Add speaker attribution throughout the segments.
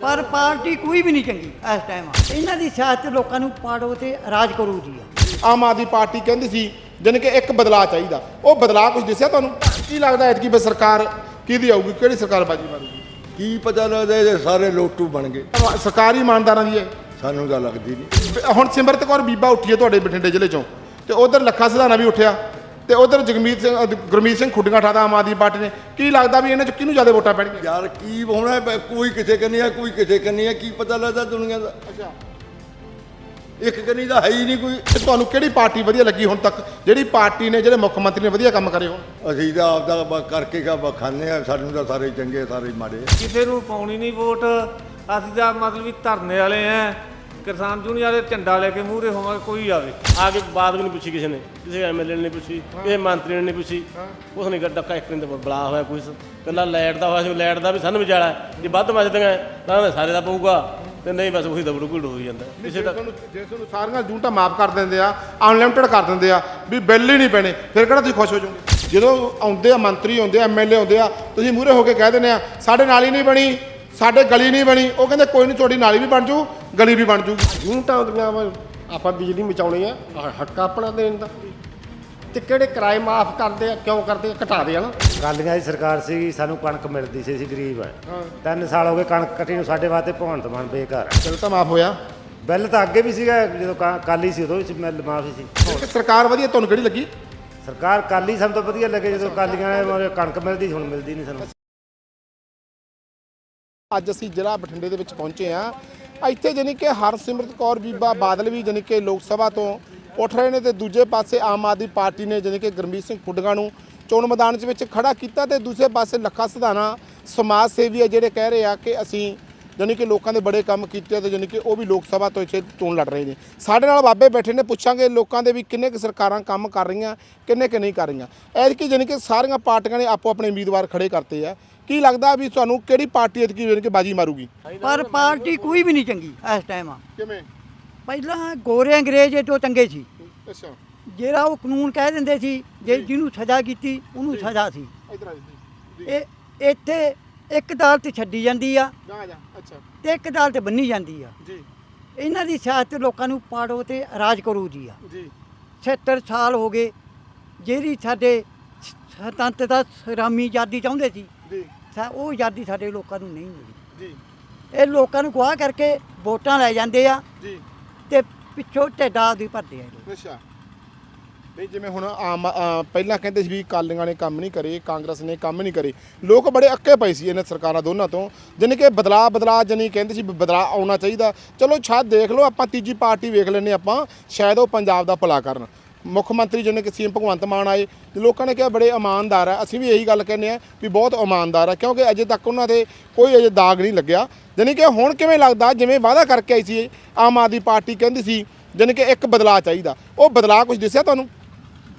Speaker 1: ਪਰ ਪਾਰਟੀ ਕੋਈ ਵੀ ਨਹੀਂ ਚੰਗੀ ਇਸ ਟਾਈਮ ਇਹਨਾਂ ਦੀ ਸਿਆਸਤ ਲੋਕਾਂ ਨੂੰ ਪਾੜੋ ਤੇ ਰਾਜ ਕਰੂ ਜੀ
Speaker 2: ਆਮ ਆਦਮੀ ਪਾਰਟੀ ਕਹਿੰਦੀ ਸੀ ਜਾਣੀ ਕਿ ਇੱਕ ਬਦਲਾਅ ਚਾਹੀਦਾ। ਉਹ ਬਦਲਾਅ ਕੁਝ ਦਿਸਿਆ ਤੁਹਾਨੂੰ? ਕੀ ਲੱਗਦਾ ਐਤਕੀ ਵੀ ਸਰਕਾਰ ਕਿਹਦੀ ਆਊਗੀ ਕਿਹੜੀ ਸਰਕਾਰ ਬਾਜੀ ਮਾਰੂਗੀ?
Speaker 3: ਕੀ ਪਤਾ ਲੱਗਦਾ ਇਹ ਸਾਰੇ ਲੋਟੂ ਬਣ ਗਏ।
Speaker 2: ਸਰਕਾਰ ਹੀ ਇਮਾਨਦਾਰਾਂ ਦੀ ਹੈ।
Speaker 3: ਸਾਨੂੰ ਤਾਂ ਲੱਗਦੀ ਨਹੀਂ।
Speaker 2: ਹੁਣ ਸਿਮਰਤ ਕੌਰ ਬੀਬਾ ਉੱਠੀ ਹੈ ਤੁਹਾਡੇ ਬਠਿੰਡੇ ਜ਼ਿਲ੍ਹੇ ਚੋਂ ਤੇ ਉਧਰ ਲੱਖਾ ਸਿਧਾਣਾ ਵੀ ਉੱਠਿਆ। ਤੇ ਉਧਰ ਜਗਮੀਤ ਸਿੰਘ ਅਹ ਗੁਰਮੀਤ ਸਿੰਘ ਖੁੱਡੀਆਂ ਠਾਦਾ ਆਮ ਆਦਮੀ ਪਾਰਟੀ ਨੇ। ਕੀ ਲੱਗਦਾ ਵੀ ਇਹਨਾਂ ਚ ਕਿਹਨੂੰ ਜ਼ਿਆਦਾ ਵੋਟਾਂ ਪੈਣਗੀਆਂ?
Speaker 3: ਯਾਰ ਕੀ ਹੋਣਾ ਹੈ? ਕੋਈ ਕਿਥੇ ਕੰਨੀ ਆ ਕੋਈ ਕਿਥੇ ਕੰਨੀ ਆ ਕੀ ਪਤਾ ਲੱਗਦਾ ਦੁਨੀਆ ਦਾ?
Speaker 2: ਅੱਛਾ।
Speaker 3: ਇੱਕ ਕੰਨੀ ਦਾ ਹੈ ਹੀ ਨਹੀਂ ਕੋਈ।
Speaker 2: ਤੇ ਤੁਹਾਨੂੰ ਕਿਹੜੀ ਪਾਰਟੀ ਵਧੀਆ ਲੱਗੀ ਹੁਣ ਤੱਕ? ਜਿਹੜੀ ਪਾਰਟੀ ਨੇ ਜਿਹੜੇ ਮੁੱਖ ਮੰਤਰੀ ਨੇ ਵਧੀਆ ਕੰਮ ਕਰੇ ਹੋਣ।
Speaker 3: ਅਸੀਂ ਤਾਂ ਆਪਦਾ ਬ- ਕਰਕੇ ਕਾ ਖਾਂਦੇ ਆ ਸਾਨੂੰ ਤਾਂ ਸਾਰੇ ਚੰਗੇ ਸਾਰੇ ਮਾੜੇ
Speaker 4: ਕਿਸੇ ਨੂੰ ਪਾਉਣੀ ਨਹੀਂ ਵੋਟ। ਅਸੀਂ ਤਾਂ ਮਤਲਬ ਵੀ ਧਰਨੇ ਵਾਲੇ ਆ। ਕਿਸਾਨ ਯੂਨੀਅਨ ਵਾਲੇ ਝੰਡਾ ਲੈ ਕੇ ਮੂਹਰੇ ਹੋਵਾਂਗੇ ਕੋਈ ਆਵੇ।
Speaker 5: ਆ ਕੇ ਬਾਤ ਵੀ ਨਹੀਂ ਪੁੱਛੀ ਕਿਸੇ ਨੇ ਕਿਸੇ ਐਮਐਲਏ ਨੇ ਨਹੀਂ ਪੁੱਛੀ ਕਿਸੇ ਮੰਤਰੀ ਨੇ ਨਹੀਂ ਪੁੱਛੀ। ਕੁਛ ਨਹੀਂ ਗੱਡਾ ਇੱਕ ਨੇ ਬਲਾ ਹੋਇਆ ਕੋਈ ਕੱਲਾ ਲਾਈਟ ਦਾ ਹੋਇਆ ਸੀ ਲਾਈਟ ਦਾ ਵੀ ਸਾਨੂੰ ਵਿਚਾਲਾ ਜੇ ਵੱਧ ਮੱਚਦੀਆਂ ਤਾਂ ਸਾਰੇ ਦਾ ਪਊਗਾ ਤੇ ਨਹੀਂ ਬਸ ਉਹੀ ਦਬੜੂ ਘੁੜ ਹੋਈ ਜਾਂਦਾ। ਕਿਸੇ ਦਾ
Speaker 2: ਜੇ ਤੁਹਾਨੂੰ ਸਾਰੀਆਂ ਜੂਨਟਾਂ ਮਾਫ ਕਰ ਦਿੰਦੇ ਆ ਅਨਲਿਮਟਿਡ ਕਰ ਦਿੰਦੇ ਆ ਵੀ ਬਿੱਲ ਹੀ ਨਹੀਂ ਪੈਣੇ ਫਿਰ ਕਿਹੜਾ ਤੁਸੀਂ ਖੁਸ਼ ਹੋ ਜਾਓਗੇ? ਜਦੋਂ ਆਉਂਦੇ ਆ ਮੰਤਰੀ ਆਉਂਦੇ ਆ ਐਮਐਲਏ ਆਉਂਦੇ ਆ ਤੁਸੀਂ ਮੂਹਰੇ ਹੋ ਕੇ ਕਹਿ ਦਿੰਦੇ ਆ ਸਾਡੇ ਨਾਲੀ ਨਹੀਂ ਬਣੀ ਸਾਡੇ ਗਲੀ ਨਹੀਂ ਬਣੀ ਉਹ ਕਹਿੰਦੇ ਕੋਈ ਨਹੀਂ ਤੁਹਾਡੀ ਨਾਲੀ ਵੀ ਬਣ ਜੂ ਗਲੀ ਵੀ ਬਣ ਜੂਗੀ।
Speaker 6: ਯੂਨਿਟਾਂ ਹੁੰਦੀਆਂ ਵਾ ਆਪਾਂ ਬਿਜਲੀ ਮਚਾਉਣੀ ਆ ਆਹ ਹੱਕ ਆਪਣਾ ਦੇਣ ਦਾ। ਤੇ ਕਿਹੜੇ ਕਿਰਾਏ ਮਾਫ ਕਰਦੇ ਆ ਕਿਉਂ ਕਰਦੇ ਆ ਘਟਾ ਦੇ ਨਾ।
Speaker 7: ਅਕਾਲੀਆਂ ਦੀ ਸਰਕਾਰ ਸੀ ਸਾਨੂੰ ਕਣਕ ਮਿਲਦੀ ਸੀ ਅਸੀਂ ਗਰੀਬ ਆ। ਤਿੰਨ ਸਾਲ ਹੋ ਗਏ ਕਣਕ ਕੱਟੀ ਨੂੰ ਸਾਡੇ ਵਾਸਤੇ ਭਗਵੰਤ ਮਾਨ ਬੇਕਾਰ ਆ।
Speaker 2: ਚਲੋ ਤਾਂ ਮਾਫ ਹੋਇਆ।
Speaker 7: ਬਿੱਲ ਤਾਂ ਅੱਗੇ ਵੀ ਸੀਗਾ ਜਦੋਂ ਕਾ- ਅਕਾਲੀ ਸੀ ਉਦੋਂ ਵੀ ਮਿਲ ਮਾਫੀ ਸੀ।
Speaker 2: ਕਿ ਸਰਕਾਰ ਵਧੀਆ ਤੁਹਾਨੂੰ ਕਿਹੜੀ ਲੱਗੀ?
Speaker 7: ਸਰਕਾਰ ਅਕਾਲੀ ਸਭ ਤੋਂ ਵਧੀਆ ਲੱਗੇ ਜਦੋਂ ਅਕਾਲੀਆਂ ਨੇ ਕਣਕ ਮਿਲਦੀ ਸੀ, ਹੁਣ ਮਿਲਦੀ ਨਹੀਂ ਸਾਨੂੰ।
Speaker 2: ਅੱਜ ਅਸੀਂ ਜ਼ਿਲ੍ਹਾ ਬਠਿੰਡੇ ਦੇ ਵਿੱਚ ਪਹੁੰਚੇ ਆ ਇੱਥੇ ਜਾਣੀ ਕਿ ਹਰਸਿਮਰਤ ਕੌਰ ਬੀਬਾ ਬਾਦਲ ਵੀ ਜਾਣੀ ਕਿ ਲੋਕ ਸਭਾ ਤੋਂ ਉੱਠ ਰਹੇ ਨੇ ਤੇ ਦੂਜੇ ਪਾਸੇ ਆਮ ਆਦਮੀ ਪਾਰਟੀ ਨੇ ਜਾਣੀ ਕਿ ਗੁਰਮੀਤ ਸਿੰਘ ਫੁੱਡਗਾ ਨੂੰ ਚੋਣ ਮੈਦਾਨ ਦੇ ਵਿੱਚ ਖੜਾ ਕੀਤਾ ਤੇ ਦੂਜੇ ਪਾਸੇ ਲੱਖਾ ਸਿਧਾਣਾ ਸਮਾਜ ਸੇਵੀ ਆ ਜਿਹੜੇ ਕਹਿ ਰਹੇ ਆ ਕਿ ਅਸੀਂ ਜਾਣੀ ਕਿ ਲੋਕਾਂ ਦੇ ਬੜੇ ਕੰਮ ਕੀਤੇ ਆ ਤੇ ਜਾਣੀ ਕਿ ਉਹ ਵੀ ਲੋਕ ਸਭਾ ਤੋਂ ਇੱਥੇ ਚੋਣ ਲੜ ਰਹੇ ਨੇ। ਸਾਡੇ ਨਾਲ ਬਾਬੇ ਬੈਠੇ ਨੇ, ਪੁੱਛਾਂਗੇ ਲੋਕਾਂ ਦੇ ਵੀ ਕਿੰਨੇ ਕੁ ਸਰਕਾਰਾਂ ਕੰਮ ਕਰ ਰਹੀਆਂ, ਕਿੰਨੇ ਕੁ ਨਹੀਂ ਕਰ ਰਹੀਆਂ। ਐਤਕੀ ਜਾਣੀ ਕਿ ਸਾਰੀਆਂ ਪਾਰਟੀਆਂ ਨੇ ਆਪੋ ਆਪਣੇ ਉਮੀਦਵਾਰ ਖੜੇ ਕਰਤੇ ਆ। ਕੀ ਲੱਗਦਾ ਵੀ ਤੁਹਾਨੂੰ ਕਿਹੜੀ ਪਾਰਟੀ ਐਤਕੀ ਜਾਣੀ ਕਿ ਬਾਜੀ ਮਾਰੂਗੀ?
Speaker 1: ਪਰ ਪਾਰਟੀ ਕੋਈ ਵੀ ਨਹੀਂ ਚੰਗੀ ਇਸ ਟਾਈਮ
Speaker 2: ਕਿਵੇਂ?
Speaker 1: ਪਹਿਲਾਂ ਗੋਰੇ ਅੰਗਰੇਜ਼ ਇਹ ਤੋਂ ਚੰਗੇ ਸੀ।
Speaker 2: ਅੱਛਾ।
Speaker 1: ਜਿਹੜਾ ਉਹ ਕਾਨੂੰਨ ਕਹਿ ਦਿੰਦੇ ਸੀ ਜੇ ਜਿਹਨੂੰ ਸਜ਼ਾ ਕੀਤੀ ਉਹਨੂੰ ਸਜ਼ਾ ਸੀ। ਇਹ ਇੱਥੇ ਇੱਕ ਅਦਾਲਤ ਛੱਡੀ ਜਾਂਦੀ ਆ।
Speaker 2: ਅੱਛਾ।
Speaker 1: ਤੇ ਇੱਕ ਅਦਾਲਤ ਬੰਨੀ ਜਾਂਦੀ ਆ।
Speaker 2: ਜੀ।
Speaker 1: ਇਹਨਾਂ ਦੀ ਸਿਆਸਤ ਲੋਕਾਂ ਨੂੰ ਪਾੜੋ ਤੇ ਰਾਜ ਕਰੂ ਜੀ ਆ।
Speaker 2: ਜੀ।
Speaker 1: 76 ਸਾਲ ਹੋ ਗਏ। ਜਿਹੜੀ ਸਾਡੇ ਸੁਤੰਤਰਤਾ ਸਰਾਮੀ ਆਜ਼ਾਦੀ ਚਾਹੁੰਦੇ ਸੀ।
Speaker 2: ਜੀ।
Speaker 1: ਸਾ- ਉਹ ਆਜ਼ਾਦੀ ਸਾਡੇ ਲੋਕਾਂ ਨੂੰ ਨਹੀਂ ਮਿਲੀ।
Speaker 2: ਜੀ।
Speaker 1: ਇਹ ਲੋਕਾਂ ਨੂੰ ਗਵਾਹ ਕਰਕੇ ਵੋਟਾਂ ਲੈ ਜਾਂਦੇ ਆ
Speaker 2: ਜੀ।
Speaker 1: ਤੇ ਪਿੱਛੋਂ ਢੇਡਾ ਦੀ ਭਰਦੇ ਆ ਇਹ ਲੋਕ।
Speaker 2: ਅੱਛਾ। ਨਹੀਂ ਜਿਵੇਂ ਹੁਣ ਆਮ ਪਹਿਲਾਂ ਕਹਿੰਦੇ ਸੀ ਵੀ ਕਾਲੀਆਂ ਨੇ ਕੰਮ ਨਹੀਂ ਕਰੇ ਕਾਂਗਰਸ ਨੇ ਕੰਮ ਨਹੀਂ ਕਰੇ। ਲੋਕ ਬੜੇ ਅੱਕੇ ਪਏ ਸੀ ਇਹਨਾਂ ਸਰਕਾਰਾਂ ਦੋਨਾਂ ਤੋਂ। ਜਾਣੀ ਕਿ ਬਦਲਾ ਬਦਲਾ ਜਾਣੀ ਕਹਿੰਦੇ ਸੀ ਬਦਲਾ ਆਉਣਾ ਚਾਹੀਦਾ। ਚਲੋ ਛਾਦ ਦੇਖ ਲਓ ਆਪਾਂ ਤੀਜੀ ਪਾਰਟੀ ਵੇਖ ਲੈਨੇ ਆਪਾਂ ਸ਼ਾਇਦ ਉਹ ਪੰਜਾਬ ਦਾ ਭਲਾ ਕਰਨ। ਮੁੱਖ ਮੰਤਰੀ ਜਿਹਨੇ ਕਿ ਸੀਐਮ ਭਗਵੰਤ ਮਾਨ ਆਏ ਤੇ ਲੋਕਾਂ ਨੇ ਕਿਹਾ ਬੜੇ ਇਮਾਨਦਾਰ ਆ। ਅਸੀਂ ਵੀ ਇਹੀ ਗੱਲ ਕਹਿੰਦੇ ਆ ਵੀ ਬਹੁਤ ਇਮਾਨਦਾਰ ਆ ਕਿਉਂਕਿ ਅਜੇ ਤੱਕ ਉਹਨਾਂ ਦੇ ਕੋਈ ਅਜੇ ਦਾਗ ਨਹੀਂ ਲੱਗਿਆ। ਜਾਣੀ ਕਿ ਹੁਣ ਕਿਵੇਂ ਲੱਗਦਾ ਜਿਵੇਂ ਵਾਅਦਾ ਕਰਕੇ ਆਈ ਸੀ ਆਮ ਆਦਮੀ ਪਾਰਟੀ ਕਹਿੰਦੀ ਸੀ ਜਾਣੀ ਕਿ ਇੱਕ ਬਦਲਾਅ ਚਾਹੀਦਾ। ਉਹ ਬਦਲਾਅ ਕੁਝ ਦਿਸਿਆ ਤੁਹਾਨੂੰ?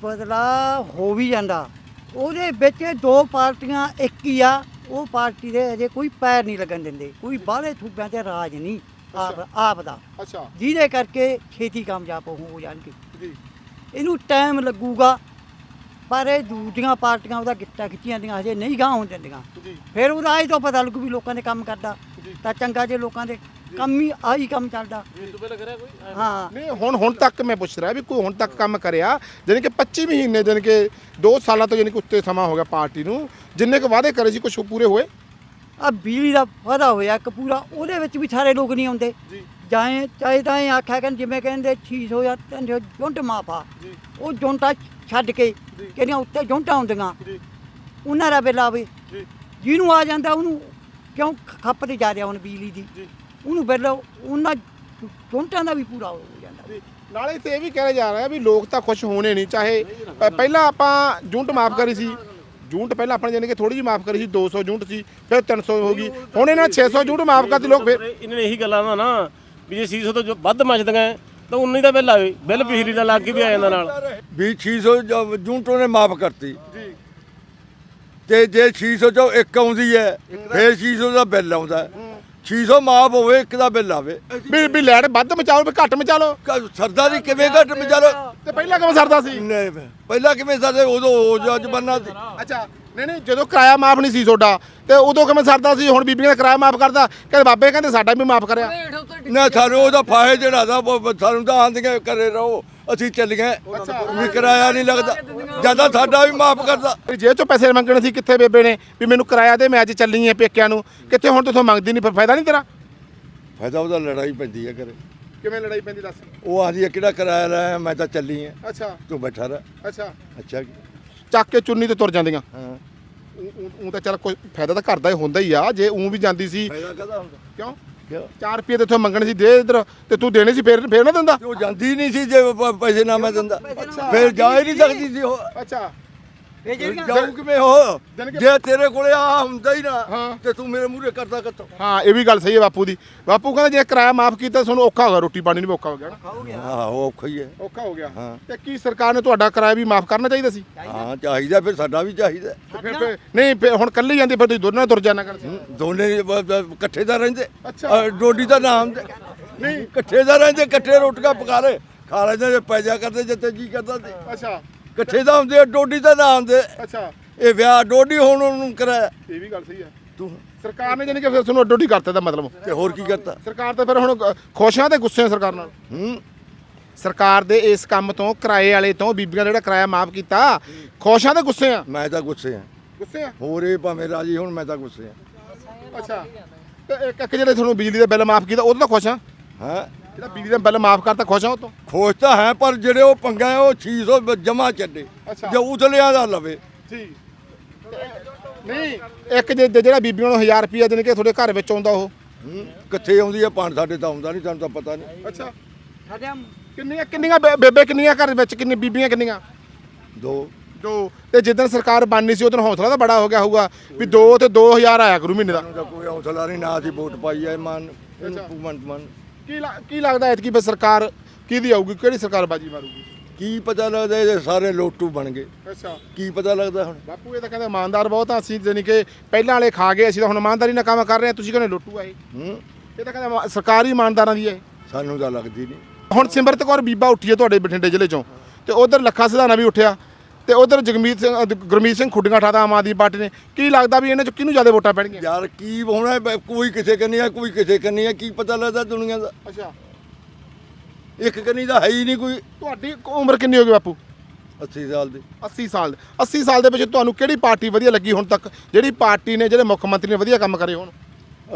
Speaker 1: ਬਦਲਾ ਹੋ ਵੀ ਜਾਂਦਾ। ਉਹਦੇ ਵਿੱਚ ਦੋ ਪਾਰਟੀਆਂ ਇੱਕ ਹੀ ਆ ਉਹ ਪਾਰਟੀ ਦੇ ਅਜੇ ਕੋਈ ਪੈਰ ਨਹੀਂ ਲੱਗਣ ਦਿੰਦੇ ਕੋਈ ਬਾਹਲੇ ਸੂਬਿਆਂ ਤੇ ਰਾਜ ਨਹੀਂ ਆਪ ਆਪ ਦਾ।
Speaker 2: ਅੱਛਾ।
Speaker 1: ਜਿਹਦੇ ਕਰਕੇ ਛੇਤੀ ਕਾਮਯਾਬ ਹੋ ਜਾਣਗੇ।
Speaker 2: ਜੀ।
Speaker 1: ਇਹਨੂੰ ਟਾਈਮ ਲੱਗੂਗਾ ਪਰ ਇਹ ਦੂਜੀਆਂ ਪਾਰਟੀਆਂ ਉਹਦਾ ਗਿੱਟਾ ਖਿੱਚੀਆਂ ਜਾਂਦੀਆਂ ਹਜੇ ਨਹੀਂ ਗਾਹ ਹੋਣ ਦਿੰਦੀਆਂ। ਫਿਰ ਉਹਦਾ ਆਈ ਤੋਂ ਪਤਾ ਲੱਗੂ ਵੀ ਲੋਕਾਂ ਦੇ ਕੰਮ ਕਰਦਾ ਤਾਂ ਚੰਗਾ ਜੇ ਲੋਕਾਂ ਦੇ ਕੰਮ ਹੀ ਆਹੀ ਕੰਮ ਚੱਲਦਾ। ਹਾਂ।
Speaker 2: ਨਹੀਂ ਹੁਣ ਹੁਣ ਤੱਕ ਮੈਂ ਪੁੱਛ ਰਿਹਾ ਵੀ ਕੋਈ ਹੁਣ ਤੱਕ ਕੰਮ ਕਰਿਆ ਜਾਣੀ ਕਿ 25 ਮਹੀਨੇ ਜਾਣੀ ਕਿ 2 ਸਾਲਾਂ ਤੋਂ ਜਾਣੀ ਕਿ ਉੱਤੇ ਸਮਾਂ ਹੋ ਗਿਆ ਪਾਰਟੀ ਨੂੰ ਜਿੰਨੇ ਕੁ ਵਾਅਦੇ ਕਰੇ ਸੀ ਕੁਝ ਪੂਰੇ ਹੋਏ?
Speaker 1: ਆ ਬਿਜਲੀ ਦਾ ਵਾਧਾ ਹੋਇਆ ਇੱਕ ਪੂਰਾ ਉਹਦੇ ਵਿੱਚ ਵੀ ਸਾਰੇ ਲੋਕ ਨਹੀਂ ਆਉਂਦੇ। ਜਾਏ ਚਾਹੇ ਤਾਂ ਇਹ ਆਖਿਆ ਕਰਨ ਜਿਵੇਂ ਕਹਿੰਦੇ 600 ਜਾਂ 300 ਜੁੰਟ ਮਾਫਾ। ਉਹ ਜੁੰਟਾ ਛੱਡ ਕੇ ਕਿਹੜੀਆਂ ਉੱਤੇ ਜੁੰਟਾਂ ਆਉਂਦੀਆਂ ਉਹਨਾਂ ਦਾ ਬਿੱਲ ਆਵੇ ਜਿਹਨੂੰ ਆ ਜਾਂਦਾ ਉਹਨੂੰ ਕਿਉਂ ਖ- ਜਾ ਰਿਹਾ ਹੁਣ ਬਿਜਲੀ ਦੀ? ਉਹਨੂੰ ਬਿੱਲ ਉਹਨਾਂ ਜੁੰਟਾਂ ਦਾ ਵੀ ਪੂਰਾ ਹੋ ਜਾਂਦਾ।
Speaker 2: ਨਾਲੇ ਤੇ ਇਹ ਵੀ ਕਿਹਾ ਜਾ ਰਿਹਾ ਵੀ ਲੋਕ ਤਾਂ ਖੁਸ਼ ਹੋਣੇ ਨਹੀਂ ਚਾਹੇ ਪਹਿਲਾਂ ਆਪਾਂ ਜੂਨਟ ਮਾਫ ਕਰੀ ਸੀ। ਜੂਨਟ ਪਹਿਲਾਂ ਆਪਾਂ ਜਾਣੀ ਕਿ ਥੋੜੀ ਜਿਹੀ ਮਾਫ ਕਰੀ ਸੀ 200 ਜੂਨਟ ਸੀ ਫਿਰ 300 ਹੋ ਗਈ। ਹੁਣ ਇਹਨਾਂ 600 ਜੂਨਟ ਮਾਫ ਕਰਤੀ ਲੋਕ ਫਿਰ
Speaker 5: ਇਹਨਾਂ ਨੇ ਇਹੀ ਗੱਲਾਂ ਦਾ ਨਾ ਵੀ ਜੇ 600 ਤੋਂ ਜੋ ਵੱਧ ਮੱਚਦੀਆਂ ਤਾਂ ਉਨੀ ਦਾ ਬਿੱਲ ਆਵੇ। ਬਿੱਲ ਬਿਜਲੀ ਦਾ ਲੱਗ ਕੇ ਵੀ ਆ ਜਾਂਦਾ ਨਾਲ।
Speaker 3: ਵੀ 600 ਜ- ਜੂਨਟੋਂ ਨੇ ਮਾਫ ਕਰਤੀ। ਜੀ। ਤੇ ਜੇ 600 ਚੋਂ ਇੱਕ ਆਉਂਦੀ ਹੈ ਫਿਰ 600 ਦਾ ਬਿੱਲ ਆਉਂਦਾ ਹੈ। 600 ਮਾਫ ਹੋਵੇ ਇੱਕ ਦਾ ਬਿੱਲ ਆਵੇ।
Speaker 2: ਵੀ ਵੀ ਲੈਟ ਵੱਧ ਮਚਾਓ ਵੀ ਘੱਟ ਮਚਾ ਲਓ।
Speaker 3: ਕ- ਸਰਦਾ ਦੀ ਕਿਵੇਂ ਘੱਟ ਵਿਚਾਰ
Speaker 2: ਤੇ ਪਹਿਲਾਂ ਕਿਵੇਂ ਸਰਦਾ ਸੀ?
Speaker 3: ਨਹੀਂ ਪਹਿਲਾਂ ਕਿਵੇਂ ਸਾਡੇ ਉਦੋਂ ਉਹ ਜੱਜ ਬੰਨਾ ਸੀ।
Speaker 2: ਅੱਛਾ ਨਹੀਂ ਨਹੀਂ ਜਦੋਂ ਕਿਰਾਇਆ ਮਾਫ ਨਹੀਂ ਸੀ ਤੁਹਾਡਾ ਤੇ ਉਦੋਂ ਕਿਵੇਂ ਸਰਦਾ ਸੀ? ਹੁਣ ਬੀਬੀਆਂ ਦਾ ਕਿਰਾਇਆ ਮਾਫ ਕਰਦਾ ਕਹਿੰਦੇ ਬਾਬੇ ਕਹਿੰਦੇ ਸਾਡਾ ਵੀ ਮਾਫ ਕਰਿਆ।
Speaker 3: ਨਾ ਸਾਨੂੰ ਉਹਦਾ ਫਾਹੇ ਜਿਹੜਾ ਦਾ ਸਾਨੂੰ ਤਾਂ ਆਂਦੀਆਂ ਕਰੇ ਰਹੋ ਅਸੀਂ ਚੱਲ ਗਏ। ਵੀ ਕਿਰਾਇਆ ਨਹੀਂ ਲੱਗਦਾ। ਜ਼ਿਆਦਾ ਸਾਡਾ ਵੀ ਮਾਫ ਕਰਦਾ।
Speaker 2: ਜੇ ਚੋਂ ਪੈਸੇ ਮੰਗਣੇ ਸੀ ਕਿੱਥੇ ਬੇਬੇ ਨੇ? ਵੀ ਮੈਨੂੰ ਕਿਰਾਇਆ ਦੇ ਮੈਂ ਅੱਜ ਚੱਲਣੀ ਹੈ ਪੇਕਿਆਂ ਨੂੰ। ਕਿੱਥੇ ਹੁਣ ਤੇਥੋਂ ਮੰਗਦੀ ਨਹੀਂ ਫਿਰ ਫਾਇਦਾ ਨਹੀਂ ਤੇਰਾ?
Speaker 3: ਫਾਇਦਾ ਉਹਦਾ ਲੜਾਈ ਪੈਂਦੀ ਹੈ ਕਰੇ
Speaker 2: ਕਿਵੇਂ ਲੜਾਈ ਪੈਂਦੀ ਦੱਸ?
Speaker 3: ਉਹ ਆਂਦੀ ਹੈ ਕਿਹੜਾ ਕਿਰਾਇਆ ਲਾਇਆ ਮੈਂ ਤਾਂ ਚੱਲੀ ਆ।
Speaker 2: ਅੱਛਾ।
Speaker 3: ਤੂੰ ਬੈਠਾ ਰਹਿ।
Speaker 2: ਅੱਛਾ।
Speaker 3: ਅੱਛਾ ਕੀ?
Speaker 2: ਚੱਕ ਕੇ ਚੁੰਨੀ ਤੇ ਤੁਰ ਜਾਂਦੀਆਂ।
Speaker 3: ਹਾਂ।
Speaker 2: ਉਹ ਤਾਂ ਚੱਲ ਕੋਈ ਫਾਇਦਾ ਤਾਂ ਘਰ ਦਾ ਹੀ ਹੁੰਦਾ ਹੀ ਆ। ਜੇ ਉਹ ਵੀ ਜਾਂਦੀ ਸੀ।
Speaker 3: ਫਾਇਦਾ ਕਦਾ ਹੁੰਦਾ?
Speaker 2: ਕਿਉਂ?
Speaker 3: ਕਿਉਂ?
Speaker 2: 4 ਰੁਪਏ ਤੇ ਇੱਥੋਂ ਮੰਗਣੇ ਸੀ ਦੇ ਇਧਰ ਤੇ ਤੂੰ ਦੇਣੇ ਸੀ ਫੇਰ ਫੇਰ ਨਾ ਦਿੰਦਾ?
Speaker 3: ਉਹ ਜਾਂਦੀ ਨਹੀਂ ਸੀ ਜੇ ਪ- ਪੈਸੇ ਨਾ ਮੈਂ ਦਿੰਦਾ। ਫਿਰ ਜਾ ਹੀ ਨਹੀਂ ਸਕਦੀ ਸੀ ਉਹ।
Speaker 2: ਅੱਛਾ।
Speaker 3: ਜਾਊ ਕਿਵੇਂ ਹੋ?
Speaker 2: ਜਾਣੀ ਕਿ-
Speaker 3: ਜੇ ਤੇਰੇ ਕੋਲੇ ਆ ਹੁੰਦਾ ਹੀ ਨਾ
Speaker 2: ਹਾਂ।
Speaker 3: ਤੇ ਤੂੰ ਮੇਰੇ ਮੂਹਰੇ ਕਰਦਾ ਕਿੱਥੋਂ
Speaker 2: ਹਾਂ ਇਹ ਵੀ ਗੱਲ ਸਹੀ ਹੈ ਬਾਪੂ ਦੀ। ਬਾਪੂ ਕਹਿੰਦਾ ਜੇ ਕਿਰਾਇਆ ਮਾਫ ਕੀਤਾ ਤੁਹਾਨੂੰ ਔਖਾ ਹੋ ਗਿਆ ਰੋਟੀ ਪਾਣੀ ਨਹੀਂ ਔਖਾ ਹੋ ਗਿਆ ਨਾ।
Speaker 3: ਹਾਂ ਉਹ ਔਖਾ ਹੀ ਹੈ।
Speaker 2: ਔਖਾ ਹੋ ਗਿਆ।
Speaker 3: ਹਾਂ।
Speaker 2: ਤੇ ਕੀ ਸਰਕਾਰ ਨੇ ਤੁਹਾਡਾ ਕਿਰਾਇਆ ਵੀ ਮਾਫ ਕਰਨਾ ਚਾਹੀਦਾ ਸੀ?
Speaker 3: ਹਾਂ ਚਾਹੀਦਾ ਫਿਰ ਸਾਡਾ ਵੀ ਚਾਹੀਦਾ।
Speaker 2: ਤੇ ਫਿਰ ਫਿਰ- ਨਹੀਂ ਫਿਰ ਹੁਣ ਕੱਲੀ ਜਾਂਦੀ ਫਿਰ ਤੁਸੀਂ ਦੋਨਾਂ ਤੁਰ ਜਾਣਾ ਕਰ
Speaker 3: ਦੋਨੇ ਬ- ਬ- ਇਕੱਠੇ ਦਾ ਰਹਿੰਦੇ।
Speaker 2: ਅੱਛਾ।
Speaker 3: ਅ, ਡੋਡੀ ਦਾ ਨਾਮ ਤੇ। ਨਹੀਂ। ਇਕੱਠੇ ਦਾ ਰਹਿੰਦੇ ਇਕੱਠੇ ਰੋਟੀਆਂ ਪਕਾ ਲੈ ਖਾ ਲੈਂਦੇ ਜੇ ਕਰਦੇ ਜੀ ਕਰਦਾ ਤੇ।
Speaker 2: ਅੱਛਾ।
Speaker 3: ਇਕੱਠੇ ਦਾ ਹੁੰਦੇ ਡੋਡੀ ਦਾ ਨਾਮ ਦੇ
Speaker 2: ਅੱਛਾ।
Speaker 3: ਇਹ ਵਿਆਹ ਡੋਡੀ ਹੁਣ ਉਹਨੂੰ ਕਰਾਇਆ
Speaker 2: ਇਹ ਵੀ ਗੱਲ ਸਹੀ ਹੈ
Speaker 3: ਤੂੰ
Speaker 2: ਸਰਕਾਰ ਨੇ ਜਾਨੀ ਕਿ ਫਿਰ ਤੁਹਾਨੂੰ ਅੱਡੋਡੀ ਕਰਤਾ ਦਾ ਮਤਲਬ।
Speaker 3: ਤੇ ਹੋਰ ਕੀ ਕਰਤਾ?
Speaker 2: ਸਰਕਾਰ ਤਾਂ ਫਿਰ ਹੁਣ ਅ, ਖੁਸ਼ ਆ ਤੇ ਗੁੱਸੇ ਆ ਸਰਕਾਰ ਨਾਲ?
Speaker 3: ਹੂੰ।
Speaker 2: ਸਰਕਾਰ ਦੇ ਇਸ ਕੰਮ ਤੋਂ ਕਿਰਾਏ ਵਾਲੇ ਤੋਂ ਬੀਬੀਆਂ ਦਾ ਜਿਹੜਾ ਕਿਰਾਇਆ ਮਾਫ ਕੀਤਾ ਖੁਸ਼ ਆ ਤੇ ਗੁੱਸੇ ਆ?
Speaker 3: ਮੈਂ ਤਾਂ ਗੁੱਸੇ ਆ।
Speaker 2: ਗੁੱਸੇ ਆ?
Speaker 3: ਹੋਰ ਇਹ ਭਾਵੇਂ ਰਾਜੀ ਹੁਣ ਮੈਂ ਤਾਂ ਗੁੱਸੇ ਆ।
Speaker 2: ਅੱਛਾ। ਤੇ ਇੱਕ ਇੱਕ ਜਿਹੜੇ ਤੁਹਾਨੂੰ ਬਿਜਲੀ ਦਾ ਬਿੱਲ ਮਾਫ ਕੀਤਾ ਉਹ ਤੋਂ ਤਾਂ ਖੁਸ਼ ਆ?
Speaker 3: ਹਾਂ?
Speaker 2: ਜਿਹੜਾ ਬਿਜਲੀ ਦਾ ਬਿੱਲ ਮਾਫ ਕਰਤਾ ਖੁਸ਼ ਉਹ ਤੋਂ?
Speaker 3: ਖੁਸ਼ ਤਾਂ ਹੈ ਪਰ ਜਿਹੜੇ ਉਹ ਪੰਗਾ ਹੈ ਉਹ 600 ਜਮਾ ਚੱਲੇ
Speaker 2: ਅੱਛਾ।
Speaker 3: ਜੇ ਉਤਲਿਆ ਦਾ ਲਵੇ।
Speaker 2: ਠੀਕ ਨਹੀਂ ਇੱਕ ਜੇ ਜੇ ਜਿਹੜਾ ਬੀਬੀਆਂ ਨੂੰ 1000 ਰੁਪਿਆ ਦੇਣ ਕੇ ਤੁਹਾਡੇ ਘਰ ਵਿੱਚ ਆਉਂਦਾ ਉਹ?
Speaker 3: ਹੂੰ, ਕਿੱਥੇ ਆਉਂਦੀ ਹੈ ਪਾਣ ਸਾਡੇ ਤਾਂ ਆਉਂਦਾ ਨਹੀਂ ਸਾਨੂੰ ਤਾਂ ਪਤਾ ਨਹੀਂ।
Speaker 2: ਅੱਛਾ।
Speaker 1: ਸਾਡੇ
Speaker 2: ਕਿੰਨੀਆਂ ਕਿੰਨੀਆਂ ਬੇ- ਬੇਬੇ ਕਿੰਨੀਆਂ ਘਰ ਵਿੱਚ ਕਿੰਨੀ ਬੀਬੀਆਂ ਕਿੰਨੀਆਂ?
Speaker 3: ਦੋ।
Speaker 2: ਦੋ। ਤੇ ਜਿੱਦਣ ਸਰਕਾਰ ਬਣਨੀ ਸੀ ਉਦੋਂ ਹੌਸਲਾ ਤਾਂ ਬੜਾ ਹੋ ਗਿਆ ਹੋਊਗਾ ਵੀ ਦੋ ਤੇ 2000 ਆਇਆ ਕਰੂ ਮਹੀਨੇ ਦਾ।
Speaker 3: ਸਾਨੂੰ ਤਾਂ ਕੋਈ ਹੌਸਲਾ ਨਹੀਂ ਨਾ ਅਸੀਂ ਵੋਟ ਪਾਈ ਹੈ ਮਨ। ਇਹਨੂੰ ਭਗਵੰਤ ਮਾਨ।
Speaker 2: ਕੀ ਲਾ- ਕੀ ਲੱਗਦਾ ਐਤਕੀ ਵੀ ਸਰਕਾਰ ਕਿਹਦੀ ਆਊਗੀ? ਕਿਹੜੀ ਸਰਕਾਰ ਬਾਜੀ ਮਾਰੂਗੀ?
Speaker 3: ਕੀ ਪਤਾ ਲੱਗਦਾ ਇਹ ਸਾਰੇ ਲੋਟੂ ਬਣ ਗਏ।
Speaker 2: ਅੱਛਾ।
Speaker 3: ਕੀ ਪਤਾ ਲੱਗਦਾ ਹੁਣ?
Speaker 2: ਬਾਪੂ ਇਹ ਤਾਂ ਕਹਿੰਦੇ ਇਮਾਨਦਾਰ ਬਹੁਤ ਆ ਅਸੀਂ ਜਾਨੀ ਕਿ ਪਹਿਲਾਂ ਵਾਲੇ ਖਾ ਗਏ ਅਸੀਂ ਤਾਂ ਹੁਣ ਇਮਾਨਦਾਰੀ ਨਾਲ ਕੰਮ ਕਰ ਰਹੇ ਹਾਂ ਤੁਸੀਂ ਕਹਿੰਦੇ ਲੋਟੂ ਆਏ
Speaker 3: ਹੂੰ।
Speaker 2: ਇਹ ਤਾਂ ਕਹਿੰਦੇ ਇਮਾ- ਸਰਕਾਰ ਹੀ ਇਮਾਨਦਾਰਾਂ ਦੀ ਹੈ।
Speaker 3: ਸਾਨੂੰ ਤਾਂ ਲੱਗਦੀ ਨਹੀਂ।
Speaker 2: ਹੁਣ ਸਿਮਰਤ ਕੌਰ ਬੀਬਾ ਉੱਠੀ ਹੈ ਤੁਹਾਡੇ ਬਠਿੰਡੇ ਜ਼ਿਲ੍ਹੇ ਚੋਂ ਤੇ ਉਧਰ ਲੱਖਾ ਸਿਧਾਣਾ ਵੀ ਉੱਠਿਆ। ਤੇ ਉਧਰ ਜਗਮੀਤ ਸਿੰਘ ਅਹ ਗੁਰਮੀਤ ਸਿੰਘ ਖੁੱਡੀਆਂ ਠਾਦਾ ਆਮ ਆਦਮੀ ਪਾਰਟੀ ਨੇ। ਕੀ ਲੱਗਦਾ ਵੀ ਇਹਨਾਂ ਚ ਕਿਹਨੂੰ ਜ਼ਿਆਦਾ ਵੋਟਾਂ ਪੈਣਗੀਆਂ?
Speaker 3: ਯਾਰ ਕੀ ਹੋਣਾ? ਹੈ? ਕੋਈ ਕਿਸੇ ਕੰਨੀ ਹੈ ਕੋਈ ਕਿਸੇ ਕੰਨੀ ਹੈ ਕੀ ਪਤਾ ਲੱਗਦਾ ਦੁਨੀਆ ਦਾ?
Speaker 2: ਅੱਛਾ।
Speaker 3: ਇੱਕ ਕੰਨੀ ਦਾ ਹੈ ਹੀ ਨਹੀਂ ਕੋਈ।
Speaker 2: ਤੁਹਾਡੀ ਉਮਰ ਕਿੰਨੀ ਹੋ ਗਈ ਬਾਪੂ?
Speaker 3: 80 ਸਾਲ ਦੀ।
Speaker 2: 80 ਸਾਲ। 80 ਸਾਲ ਦੇ ਵਿੱਚ ਤੁਹਾਨੂੰ ਕਿਹੜੀ ਪਾਰਟੀ ਵਧੀਆ ਲੱਗੀ ਹੁਣ ਤੱਕ? ਜਿਹੜੀ ਪਾਰਟੀ ਨੇ ਜਿਹੜੇ ਮੁੱਖ ਮੰਤਰੀ ਨੇ ਵਧੀਆ ਕੰਮ ਕਰੇ ਹੋਣ?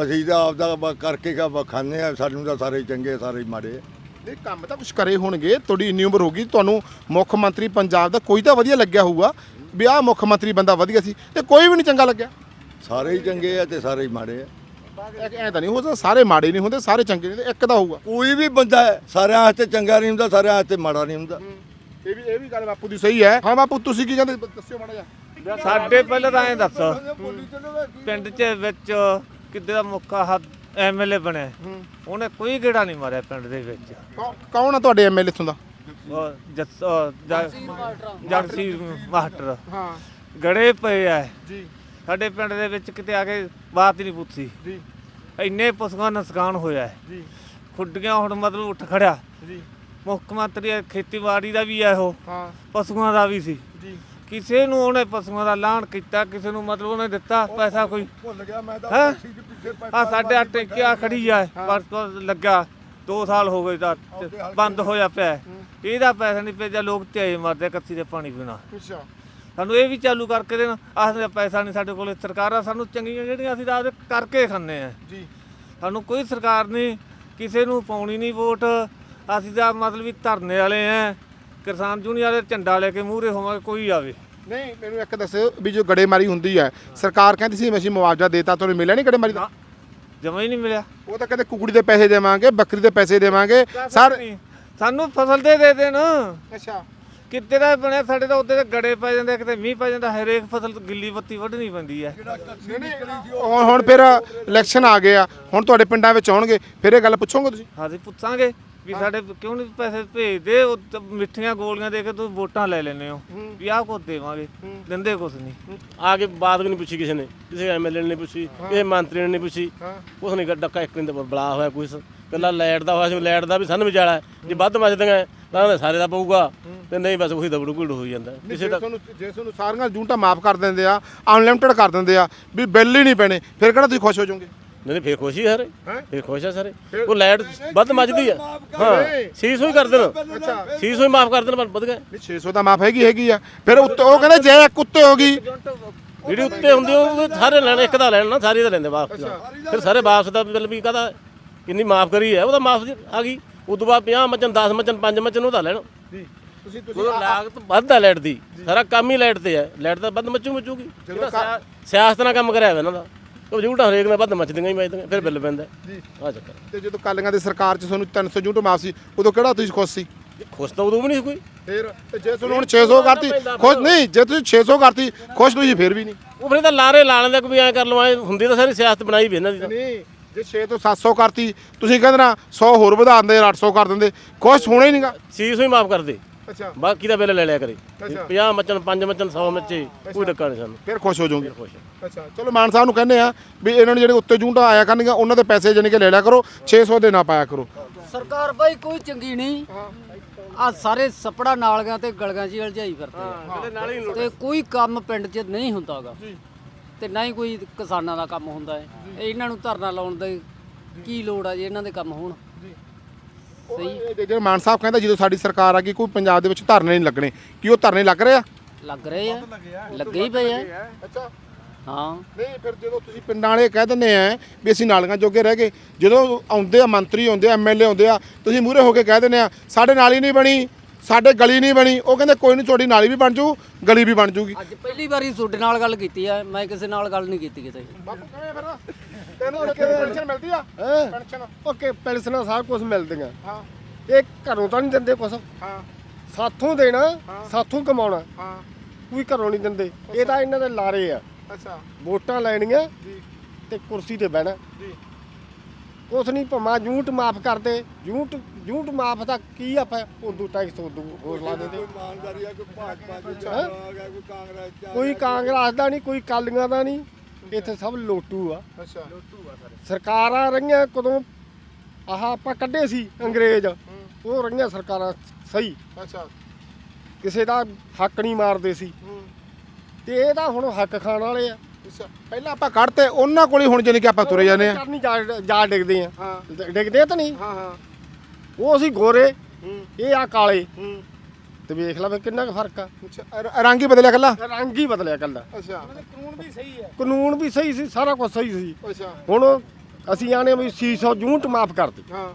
Speaker 3: ਅਸੀਂ ਤਾਂ ਆਪਦਾ ਬ- ਕਰਕੇ ਕਾ ਖਾਂਦੇ ਆ। ਸਾਨੂੰ ਤਾਂ ਸਾਰੇ ਚੰਗੇ ਸਾਰੇ ਮਾੜੇ ਆ।
Speaker 2: ਨਹੀਂ ਕੰਮ ਤਾਂ ਕੁਝ ਕਰੇ ਹੋਣਗੇ ਤੁਹਾਡੀ ਇੰਨੀ ਉਮਰ ਹੋ ਗਈ ਤੁਹਾਨੂੰ ਮੁੱਖ ਮੰਤਰੀ ਪੰਜਾਬ ਦਾ ਕੋਈ ਤਾਂ ਵਧੀਆ ਲੱਗਿਆ ਹੋਊਗਾ ਵੀ ਆਹ ਮੁੱਖ ਮੰਤਰੀ ਬੰਦਾ ਵਧੀਆ ਸੀ ਤੇ ਕੋਈ ਵੀ ਨਹੀਂ ਚੰਗਾ ਲੱਗਿਆ।
Speaker 3: ਸਾਰੇ ਹੀ ਚੰਗੇ ਆ ਤੇ ਸਾਰੇ ਹੀ ਮਾੜੇ ਆ।
Speaker 2: ਐ ਤਾਂ ਨਹੀਂ ਹੋ ਸਕਦਾ ਸਾਰੇ ਮਾੜੇ ਨਹੀਂ ਹੁੰਦੇ ਸਾਰੇ ਚੰਗੇ ਨਹੀਂ ਹੁੰਦੇ ਇੱਕ ਦਾ ਹੋਊਗਾ।
Speaker 3: ਕੋਈ ਵੀ ਬੰਦਾ ਹੈ ਸਾਰਿਆਂ ਵਾਸਤੇ ਚੰਗਾ ਨਹੀਂ ਹੁੰਦਾ ਸਾਰਿਆਂ ਵਾਸਤੇ ਮਾੜਾ ਨਹੀਂ ਹੁੰਦਾ।
Speaker 2: ਇਹ ਵੀ ਇਹ ਵੀ ਗੱਲ ਬਾਪੂ ਦੀ ਸਹੀ ਹੈ। ਹਾਂ ਬਾਪੂ ਤੁਸੀਂ ਕੀ ਕਹਿੰਦੇ? ਦੱਸਿਓ ਮਾੜਾ ਜਿਹਾ।
Speaker 4: ਸਾਡੇ ਪਹਿਲਾਂ ਤਾਂ ਐਂ ਦੱਸ ਪਿੰਡ 'ਚ ਵਿੱਚ ਕਿੱਦੇ ਦਾ ਮੁੱਖਾ ਹੱਦ ਐਮਐਲਏ ਬਣਿਆ ਉਹਨੇ ਕੋਈ ਗੇੜਾ ਨਹੀਂ ਮਾਰਿਆ ਪਿੰਡ ਦੇ ਵਿੱਚ।
Speaker 2: ਕੌਣ ਆ ਤੁਹਾਡੇ ਐਮਐਲਏ ਇੱਥੋਂ ਦਾ?
Speaker 4: ਉਹ ਜੱਸ ਉਹ ਜ- ਜਗਸੀ ਮਾਸਟਰ
Speaker 2: ਹਾਂ।
Speaker 4: ਗੜੇ ਪਏ ਆ।
Speaker 2: ਜੀ।
Speaker 4: ਸਾਡੇ ਪਿੰਡ ਦੇ ਵਿੱਚ ਕਿਤੇ ਆ ਕੇ ਬਾਤ ਹੀ ਨਹੀਂ ਪੁੱਛੀ।
Speaker 2: ਜੀ।
Speaker 4: ਇੰਨੇ ਪਸ਼ੂਆਂ ਦਾ ਨੁਕਸਾਨ ਹੋਇਆ। ਹੈ
Speaker 2: ਜੀ।
Speaker 4: ਖੁੱਡੀਆਂ ਹੁਣ ਮਤਲਬ ਉੱਠ ਖੜਿਆ।
Speaker 2: ਜੀ।
Speaker 4: ਮੁੱਖ ਮੰਤਰੀ ਖੇਤੀਬਾੜੀ ਦਾ ਵੀ ਹੈ ਉਹ।
Speaker 2: ਹਾਂ।
Speaker 4: ਪਸ਼ੂਆਂ ਦਾ ਵੀ ਸੀ।
Speaker 2: ਜੀ।
Speaker 4: ਕਿਸੇ ਨੂੰ ਉਹਨੇ ਪਸ਼ੂਆਂ ਦਾ ਐਲਾਨ ਕੀਤਾ ਕਿਸੇ ਨੂੰ ਮਤਲਬ ਉਹਨੇ ਦਿੱਤਾ ਪੈਸਾ ਕੋਈ।
Speaker 3: ਭੁੱਲ ਗਿਆ ਮੈਂ
Speaker 4: ਹੈਂ? ਆ ਸਾਡੇ ਆ ਟੈਂਕੀਆਂ ਖੜੀ ਆ ਬਸ ਲੱਗਾ 2 ਸਾਲ ਹੋ ਗਏ ਤਾਂ ਬੰਦ ਹੋਇਆ ਪਿਆ ਹੈ। ਇਹਦਾ ਪੈਸਾ ਨਹੀਂ ਭੇਜਿਆ ਲੋਕ ਧਿਆਏ ਮਰਦੇ ਕੱਤੀ ਦੇ ਪਾਣੀ ਪੀਣਾ
Speaker 2: ਅੱਛਾ।
Speaker 4: ਸਾਨੂੰ ਇਹ ਵੀ ਚਾਲੂ ਕਰਕੇ ਦੇਣ। ਆਖਦੇ ਪੈਸਾ ਨਹੀਂ ਸਾਡੇ ਕੋਲ। ਸਰਕਾਰਾਂ ਸਾਨੂੰ ਚੰਗੀਆਂ ਜਿਹੜੀਆਂ ਅਸੀਂ ਤਾਂ ਆਪਦੇ ਕਰਕੇ ਖਾਂਦੇ ਆ।
Speaker 2: ਜੀ।
Speaker 4: ਸਾਨੂੰ ਕੋਈ ਸਰਕਾਰ ਨਹੀਂ ਕਿਸੇ ਨੂੰ ਪਾਉਣੀ ਨਹੀਂ ਵੋਟ। ਅਸੀਂ ਤਾਂ ਮਤਲਬ ਵੀ ਧਰਨੇ ਵਾਲੇ ਆ। ਕਿਸਾਨ ਯੂਨੀਅਨ ਵਾਲੇ ਝੰਡਾ ਲੈ ਕੇ ਮੂਹਰੇ ਹੋਵਾਂਗੇ ਕੋਈ ਆਵੇ।
Speaker 2: ਨਹੀਂ ਮੈਨੂੰ ਇੱਕ ਦੱਸਿਓ ਵੀ ਜੋ ਗੜੇਮਾਰੀ ਹੁੰਦੀ ਹੈ ਸਰਕਾਰ ਕਹਿੰਦੀ ਸੀ ਅਸੀਂ ਮੁਆਵਜ਼ਾ ਦੇਤਾ ਤੁਹਾਨੂੰ ਮਿਲਿਆ ਨਹੀਂ ਗੜੇਮਾਰੀ ਦਾ?
Speaker 4: ਜਮਾ ਹੀ ਨਹੀਂ ਮਿਲਿਆ।
Speaker 2: ਉਹ ਤਾਂ ਕਹਿੰਦੇ ਕੁਕੜੀ ਦੇ ਪੈਸੇ ਦੇਵਾਂਗੇ ਬੱਕਰੀ ਦੇ ਪੈਸੇ ਦੇਵਾਂਗੇ ਸਰ।
Speaker 4: ਸਾਨੂੰ ਫਸਲ ਦੇ ਦੇ ਦੇਣ।
Speaker 2: ਅੱਛਾ।
Speaker 4: ਕਿਤੇ ਦਾ ਬਣਿਆ ਸਾਡੇ ਤਾਂ ਉੱਤੇ ਗੜੇ ਪੈ ਜਾਂਦੇ ਕਿਤੇ ਮੀਂਹ ਪੈ ਜਾਂਦਾ ਹਰੇਕ ਫਸਲ ਗਿੱਲੀ ਬੱਤੀ ਵੱਢਣੀ ਪੈਂਦੀ ਹੈ।
Speaker 2: ਹੁਣ ਹੁਣ ਫਿਰ ਇਲੈਕਸ਼ਨ ਆ ਗਏ ਆ ਹੁਣ ਤੁਹਾਡੇ ਪਿੰਡਾਂ ਵਿੱਚ ਆਉਣਗੇ ਫਿਰ ਇਹ ਗੱਲ ਪੁੱਛੋਗੇ ਤੁਸੀਂ?
Speaker 4: ਅਸੀਂ ਪੁੱਛਾਂਗੇ। ਵੀ ਸਾਡੇ ਕਿਉਂ ਨਹੀਂ ਪੈਸੇ ਭੇਜਦੇ? ਉਹ ਤਾਂ ਮਿੱਠੀਆਂ ਗੋਲੀਆਂ ਦੇ ਕੇ ਤੁਸੀਂ ਵੋਟਾਂ ਲੈ ਲੈਨੇ ਹੋ। ਵੀ ਆਹ ਕੁਝ ਦੇਵਾਂਗੇ ਦਿੰਦੇ ਕੁਝ ਨਹੀਂ।
Speaker 5: ਆ ਕੇ ਬਾਤ ਵੀ ਨਹੀਂ ਪੁੱਛੀ ਕਿਸੇ ਨੇ ਕਿਸੇ ਐਮਐਲਏ ਨੇ ਨਹੀਂ ਪੁੱਛੀ ਕਿਸੇ ਮੰਤਰੀ ਨੇ ਨਹੀਂ ਪੁੱਛੀ। ਕੁਛ ਨਹੀਂ ਡੱਕਾ ਇੱਕ ਨੇ ਤਾਂ ਬਲਾ ਹੋਇਆ ਕੁਛ ਕੱਲਾ ਲਾਈਟ ਦਾ ਹੋਇਆ ਸੀ ਲਾਈਟ ਦਾ ਵੀ ਸਾਨੂੰ ਵਿਚਾਲਾ ਜੇ ਵੱਧ ਮੱਚਦੀਆਂ ਤਾਂ ਉਹਨੇ ਸਾਰੇ ਦਾ ਪਊਗਾ। ਤੇ ਨਹੀਂ ਬਸ ਉਹੀ ਦਬੜੂ ਘੁੜ ਹੋਈ ਜਾਂਦਾ।
Speaker 2: ਜੇ
Speaker 5: ਕਿਸੇ ਦਾ
Speaker 2: ਤੁਹਾਨੂੰ ਜੇ ਤੁਹਾਨੂੰ ਸਾਰੀਆਂ ਜੂਨਟਾਂ ਮਾਫ ਕਰ ਦਿੰਦੇ ਆ ਅਨਲਿਮਟਿਡ ਕਰ ਦਿੰਦੇ ਆ ਵੀ ਬਿੱਲ ਹੀ ਨਹੀਂ ਪੈਣੇ ਫਿਰ ਕਿਹੜਾ ਤੁਸੀਂ ਖੁਸ਼ ਹੋ ਜਾਓਗੇ?
Speaker 5: ਨਹੀਂ ਫੇਰ ਖੁਸ਼ੀ ਸਾਰੇ।
Speaker 2: ਹੈਂ?
Speaker 5: ਫੇਰ ਖੁਸ਼ ਆ ਸਾਰੇ। ਉਹ ਲਾਈਟ ਵੱਧ ਮੱਚਦੀ ਆ। ਹਾਂ 600 ਹੀ ਕਰ ਦੇਣ।
Speaker 2: ਅੱਛਾ
Speaker 5: 600 ਹੀ ਮਾਫ ਕਰ ਦੇਣ ਪਰ ਵਧ ਗਏ।
Speaker 2: ਨਹੀਂ 600 ਤਾਂ ਮਾਫ ਹੈਗੀ ਹੈਗੀ ਆ। ਫਿਰ ਉੱਤੇ ਉਹ ਕਹਿੰਦੇ ਜੇ ਇੱਕ ਉੱਤੇ ਹੋ ਗਈ।
Speaker 5: ਜਿਹੜੀ ਉੱਤੇ ਹੁੰਦੀ ਉਹ ਸਾਰੇ ਲੈਣ ਇੱਕ ਦਾ ਲੈਣ ਨਾ ਸਾਰੇ ਦਾ ਲੈਂਦੇ ਵਾਪਸ ਫਿਰ ਸਾਰੇ ਵਾਪਸ ਦਾ ਬਿੱਲ ਵੀ ਕਹਦਾ ਕਿੰਨੀ ਮਾਫ ਕਰੀ ਹੈ ਉਹਦਾ ਮਾਫ ਆ ਗਈ। ਉਦੋਂ ਬਾਅਦ 50 ਮਚਨ 10 ਮਚਨ 5 ਮਚਨ ਉਹਦਾ ਲੈਣ।
Speaker 2: ਜੀ। ਤੁਸੀਂ
Speaker 5: ਉਹ ਲਾਗਤ ਵੱਧ ਆ ਲਾਈਟ ਦੀ। ਸਾਰਾ ਕੰਮ ਹੀ ਲਾਈਟ ਤੇ ਹੈ ਲਾਈਟ ਤਾਂ ਵੱਧ ਮਚੂ ਮਚੂਗੀ ਸਿਆਸਤ ਨਾਲ ਕੰਮ ਕਰਿਆ ਹੋਇਆ ਇਹਨਾਂ ਦਾ। ਉਹ ਜੂਟਾ ਹਰੇਕ ਨਾਲ ਵੱਧ ਮਚਦੀਆਂ ਹੀ ਮਚਦੀਆਂ ਫਿਰ ਬਿੱਲ ਪੈਂਦਾ। ਆ ਚੱਕਰ।
Speaker 2: ਤੇ ਜਦੋਂ ਕਾਲੀਆਂ ਦੀ ਸਰਕਾਰ 'ਚ ਤੁਹਾਨੂੰ 300 ਯੂਨਿਟ ਮਾਫ ਸੀ ਉਦੋਂ ਕਿਹੜਾ ਤੁਸੀਂ ਖੁਸ਼ ਸੀ?
Speaker 5: ਖੁਸ਼ ਤਾਂ ਉਦੋਂ ਵੀ ਨਹੀਂ ਸੀ ਕੋਈ।
Speaker 2: ਫਿਰ ਤੇ ਜੇ ਤੁਹਾਨੂੰ ਹੁਣ 600 ਕਰਤੀ ਖੁਸ਼ ਨਹੀਂ ਜੇ ਤੁਸੀਂ 600 ਕਰਤੀ ਖੁਸ਼ ਤੁਸੀਂ ਫਿਰ ਵੀ ਨਹੀਂ।
Speaker 5: ਉਹ ਫਿਰ ਤਾਂ ਲਾਰੇ ਲਾ ਲੈਂਦੇ ਕੋਈ ਐਂ ਕਰ ਲਵਾਂ ਹੁੰਦੀ ਤਾਂ ਸਾਰੀ ਸਿਆਸਤ ਬਣਾਈ ਵੀ ਇਹਨਾਂ ਦੀ ਤਾਂ।
Speaker 2: ਨਹੀਂ ਜੇ 6 ਤੋਂ 700 ਕਰਤੀ ਤੁਸੀਂ ਕਹਿੰਦੇ ਨਾ 100 ਹੋਰ ਵਧਾ ਦਿੰਦੇ 800 ਕਰ ਦਿੰਦੇ ਖੁਸ਼ ਹੋਣਾ ਹੀ ਨਹੀਂਗਾ
Speaker 5: ਚੀਜ਼ ਹੀ ਮਾਫ ਕਰ ਦੇ
Speaker 2: ਅੱਛਾ।
Speaker 5: ਬਾਕੀ ਦਾ ਬਿੱਲ ਲੈ ਲਿਆ ਕਰੇ।
Speaker 2: ਅੱਛਾ।
Speaker 5: 50 ਮਚਨ 5 ਮਚਨ 100 ਮੱਚੇ ਕੋਈ ਡੱਕਾ ਨਹੀਂ ਸਾਨੂੰ।
Speaker 2: ਫਿਰ ਖੁਸ਼ ਹੋ ਜਾਓਗੇ।
Speaker 5: ਖੁਸ਼
Speaker 2: ਅੱਛਾ। ਚਲੋ ਮਾਨ ਸਾਹਿਬ ਨੂੰ ਕਹਿੰਦੇ ਆ ਵੀ ਇਹਨਾਂ ਨੂੰ ਜਿਹੜੇ ਉੱਤੇ ਜੂੰਟਾ ਆਇਆ ਕਰਨਗੀਆਂ ਉਹਨਾਂ ਦੇ ਪੈਸੇ ਜਾਨੀ ਕਿ ਲੈ ਲਿਆ ਕਰੋ 600 ਦੇ ਨਾ ਪਾਇਆ ਕਰੋ।
Speaker 8: ਸਰਕਾਰ ਬਾਈ ਕੋਈ ਚੰਗੀ ਨਹੀਂ। ਆ ਸਾਰੇ ਸਪੜਾ ਨਾਲੀਆਂ ਤੇ ਗਲਗਾਂ 'ਚ ਉਲਝਾਈ ਫਿਰਦੇ ਆ। ਤੇ ਕੋਈ ਕੰਮ ਪਿੰਡ 'ਚ ਨਹੀਂ ਹੁੰਦਾਗਾ। ਤੇ ਨਾ ਹੀ ਕੋਈ ਕਿਸਾਨਾਂ ਦਾ ਕੰਮ ਹੁੰਦਾ ਹੈ। ਇਹ ਇਹਨਾਂ ਨੂੰ ਧਰਨਾ ਲਾਉਣ ਦੀ ਕੀ ਲੋੜ ਆ ਜੀ ਇਹਨਾਂ ਦੇ ਕੰਮ ਹੋਣ? ਸਹੀ।
Speaker 2: ਜਿਹੜੇ ਮਾਨ ਸਾਹਿਬ ਕਹਿੰਦਾ ਜਦੋਂ ਸਾਡੀ ਸਰਕਾਰ ਆ ਗਈ ਕੋਈ ਪੰਜਾਬ ਦੇ ਵਿੱਚ ਧਰਨੇ ਨਹੀਂ ਲੱਗਣੇ। ਕੀ ਉਹ ਧਰਨੇ ਲੱਗ ਰਹੇ ਆ?
Speaker 8: ਲੱਗ ਰਹੇ ਆ। ਲੱਗੇ ਹੀ ਪਏ ਆ।
Speaker 2: ਅੱਛਾ।
Speaker 8: ਹਾਂ।
Speaker 2: ਨਹੀਂ ਫਿਰ ਜਦੋਂ ਤੁਸੀਂ ਪਿੰਡਾਂ ਵਾਲੇ ਕਹਿ ਦਿੰਦੇ ਆ ਵੀ ਅਸੀਂ ਨਾਲੀਆਂ ਜੋਗੇ ਰਹਿ ਗਏ ਜਦੋਂ ਆਉਂਦੇ ਆ ਮੰਤਰੀ ਆਉਂਦੇ ਆ ਐਮਐਲਏ ਆਉਂਦੇ ਆ ਤੁਸੀਂ ਮੂਹਰੇ ਹੋ ਕੇ ਕਹਿ ਦਿੰਦੇ ਆ ਸਾਡੇ ਨਾਲੀ ਨਹੀਂ ਬਣੀ ਸਾਡੇ ਗਲੀ ਨਹੀਂ ਬਣੀ। ਉਹ ਕਹਿੰਦੇ ਕੋਈ ਨਹੀਂ ਤੁਹਾਡੀ ਨਾਲੀ ਵੀ ਬਣ ਜੂ ਗਲੀ ਵੀ ਬਣ ਜੂਗੀ।
Speaker 8: ਅੱਜ ਪਹਿਲੀ ਵਾਰੀ ਤੁਹਾਡੇ ਨਾਲ ਗੱਲ ਕੀਤੀ ਆ ਮੈਂ ਕਿਸੇ ਨਾਲ ਗੱਲ ਨਹੀਂ ਕੀਤੀ ਕਿਤੇ।
Speaker 2: ਬਾਪੂ ਕਿਵੇਂ ਫਿਰ? ਤੈਨੂੰ ਪੈਨਸ਼ਨ ਮਿਲਦੀ ਆ? ਪੈਨਸ਼ਨ।
Speaker 6: ਓਕੇ ਪੈਨਸ਼ਨਾਂ ਸਾਰਾ ਕੁਝ ਮਿਲਦੀਆਂ।
Speaker 2: ਹਾਂ।
Speaker 6: ਇਹ ਘਰੋਂ ਤਾਂ ਨਹੀਂ ਦਿੰਦੇ ਕੁਛ।
Speaker 2: ਹਾਂ।
Speaker 6: ਸਾਥੋਂ ਦੇਣਾ ਸਾਥੋਂ ਕਮਾਉਣਾ।
Speaker 2: ਹਾਂ।
Speaker 6: ਕੋਈ ਘਰੋਂ ਨਹੀਂ ਦਿੰਦੇ। ਇਹ ਤਾਂ ਇਹਨਾਂ ਦੇ ਲਾਰੇ ਆ।
Speaker 2: ਅੱਛਾ।
Speaker 6: ਵੋਟਾਂ ਲੈਣੀਆਂ
Speaker 2: ਜੀ।
Speaker 6: ਤੇ ਕੁਰਸੀ ਤੇ ਬਹਿਣਾ।
Speaker 2: ਜੀ।
Speaker 6: ਕੁਛ ਨਹੀਂ ਭਮਾ ਜੂਟ ਮਾਫ ਕਰਦੇ ਜੂਟ ਜੂਟ ਮਾਫ ਦਾ ਕੀ ਆਪਾਂ ਉਦੋਂ ਟੈਕਸ ਉਦੋਂ ਹੋਰ ਲਾ ਦਿੰਦੇ।
Speaker 3: ਇਮਾਨਦਾਰੀ ਆ ਕੋਈ ਭਾਜਪਾ ਦੀ
Speaker 6: ਹੈਂ?
Speaker 3: ਗਿਆ ਕੋਈ ਕਾਂਗਰਸ ਚ ਆ
Speaker 6: ਕੋਈ ਕਾਂਗਰਸ ਦਾ ਨਹੀਂ ਕੋਈ ਕਾਲੀਆਂ ਦਾ ਨਹੀਂ। ਇੱਥੇ ਸਭ ਲੋਟੂ ਆ।
Speaker 2: ਅੱਛਾ।
Speaker 6: ਸਰਕਾਰਾਂ ਰਹੀਆਂ ਕਦੋਂ ਆਹ ਆਪਾਂ ਕੱਢੇ ਸੀ ਅੰਗਰੇਜ਼। ਉਹ ਰਹੀਆਂ ਸਰਕਾਰਾਂ ਸਹੀ।
Speaker 2: ਅੱਛਾ।
Speaker 6: ਕਿਸੇ ਦਾ ਹੱਕ ਨਹੀਂ ਮਾਰਦੇ ਸੀ। ਤੇ ਇਹ ਤਾਂ ਹੁਣ ਹੱਕ ਖਾਣ ਵਾਲੇ ਆ।
Speaker 2: ਪਹਿਲਾਂ ਆਪਾਂ ਕੱਢਤੇ ਉਹਨਾਂ ਕੋਲ ਹੀ ਹੁਣ ਜਾਨੀ ਕਿ ਆਪਾਂ ਤੁਰੇ ਜਾਂਦੇ ਆ।
Speaker 6: ਕਰਨੀ ਜਾ ਜਾ ਡਿੱਗਦੇ ਆ। ਡਿੱਗਦੇ ਤਾਂ ਨਹੀਂ।
Speaker 2: ਹਾਂ ਹਾਂ।
Speaker 6: ਉਹ ਅਸੀਂ ਗੋਰੇ ਇਹ ਆ ਕਾਲੇ। ਤੇ ਵੇਖ ਲੈ ਵੀ ਕਿੰਨਾ ਕੁ ਫ਼ਰਕ ਆ।
Speaker 2: ਅੱਛਾ ਰ- ਰੰਗ ਹੀ ਬਦਲਿਆ ਕੱਲਾ?
Speaker 6: ਰੰਗ ਹੀ ਬਦਲਿਆ ਕੱਲਾ।
Speaker 2: ਅੱਛਾ।
Speaker 6: ਕਾਨੂੰਨ ਵੀ ਸਹੀ ਸੀ ਸਾਰਾ ਕੁਝ ਸਹੀ ਸੀ।
Speaker 2: ਅੱਛਾ।
Speaker 6: ਹੁਣ ਅਸੀਂ ਆਨੇ ਵੀ 600 ਯੂਨਿਟ ਮਾਫ ਕਰਤੀ
Speaker 2: ਹਾਂ।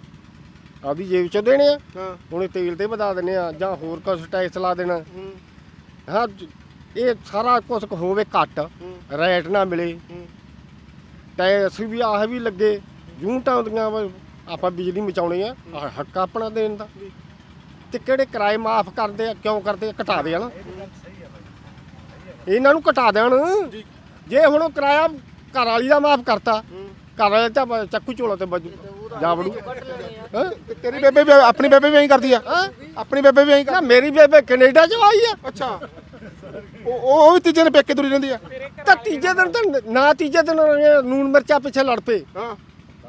Speaker 6: ਆਪਦੀ ਜੇਬ ਚੋਂ ਦੇਣੇ ਆ।
Speaker 2: ਹਾਂ।
Speaker 6: ਹੁਣ ਇਹ ਤੇਲ ਤੇ ਵਧਾ ਦਿੰਨੇ ਆ ਜਾਂ ਹੋਰ ਕੁਝ ਟੈਕਸ ਲਾ ਦੇਣਾ।
Speaker 2: ਹੂੰ।
Speaker 6: ਹਾਂ ਜ- ਇਹ ਸਾਰਾ ਕੁਝ ਹੋਵੇ ਘੱਟ ਰੇਟ ਨਾ ਮਿਲੇ।
Speaker 2: ਹੂੰ।
Speaker 6: ਟੈਕਸ ਵੀ ਆਹ ਵੀ ਲੱਗੇ ਯੂਨਿਟਾਂ ਹੁੰਦੀਆਂ ਵਾ, ਆਪਾਂ ਬਿਜਲੀ ਮਚਾਉਣੀ ਆ ਆਹ ਹੱਕ ਆਪਣਾ ਦੇਣ ਦਾ। ਤੇ ਕਿਹੜੇ ਕਿਰਾਏ ਮਾਫ ਕਰਦੇ ਆ ਕਿਉਂ ਕਰਦੇ ਆ ਘਟਾ ਦੇ ਇਹਨਾਂ ਨੂੰ ਘਟਾ ਦੇਣ। ਜੇ ਹੁਣ ਉਹ ਕਿਰਾਇਆ ਘਰ ਵਾਲੀ ਦਾ ਮਾਫ ਕਰਤਾ ਘਰ ਵਾਲੇ ਤਾਂ ਚੱਕੂ ਝੋਲਾ ਤੇ ਵੱਜੂ ਜਾ ਵੜੂ। ਹੈਂ?
Speaker 2: ਤੇ ਤੇਰੀ ਬੇਬੇ ਵੀ ਆਪਣੀ ਬੇਬੇ ਵੀ ਐਂ ਕਰਦੀ ਆ? ਆਪਣੀ ਬੇਬੇ ਵੀ ਐਂ
Speaker 6: ਨਾ
Speaker 2: ਕਰ
Speaker 6: ਮੇਰੀ ਬੇਬੇ ਕੈਨੇਡਾ ਚ ਆਈ ਆ।
Speaker 2: ਅੱਛਾ। ਉਹ ਉਹ ਵੀ ਤੀਜੇ ਨੇ ਪੇਕੇ ਤੁਰੀ ਰਹਿੰਦੀ ਆ।
Speaker 6: ਤਾਂ ਤੀਜੇ ਦਿਨ ਤਾਂ ਨਾ ਤੀਜੇ ਦਿਨ ਨੂਨ ਮਿਰਚਾਂ ਪਿੱਛੇ ਲੜ ਪਏ।
Speaker 2: ਹਾਂ।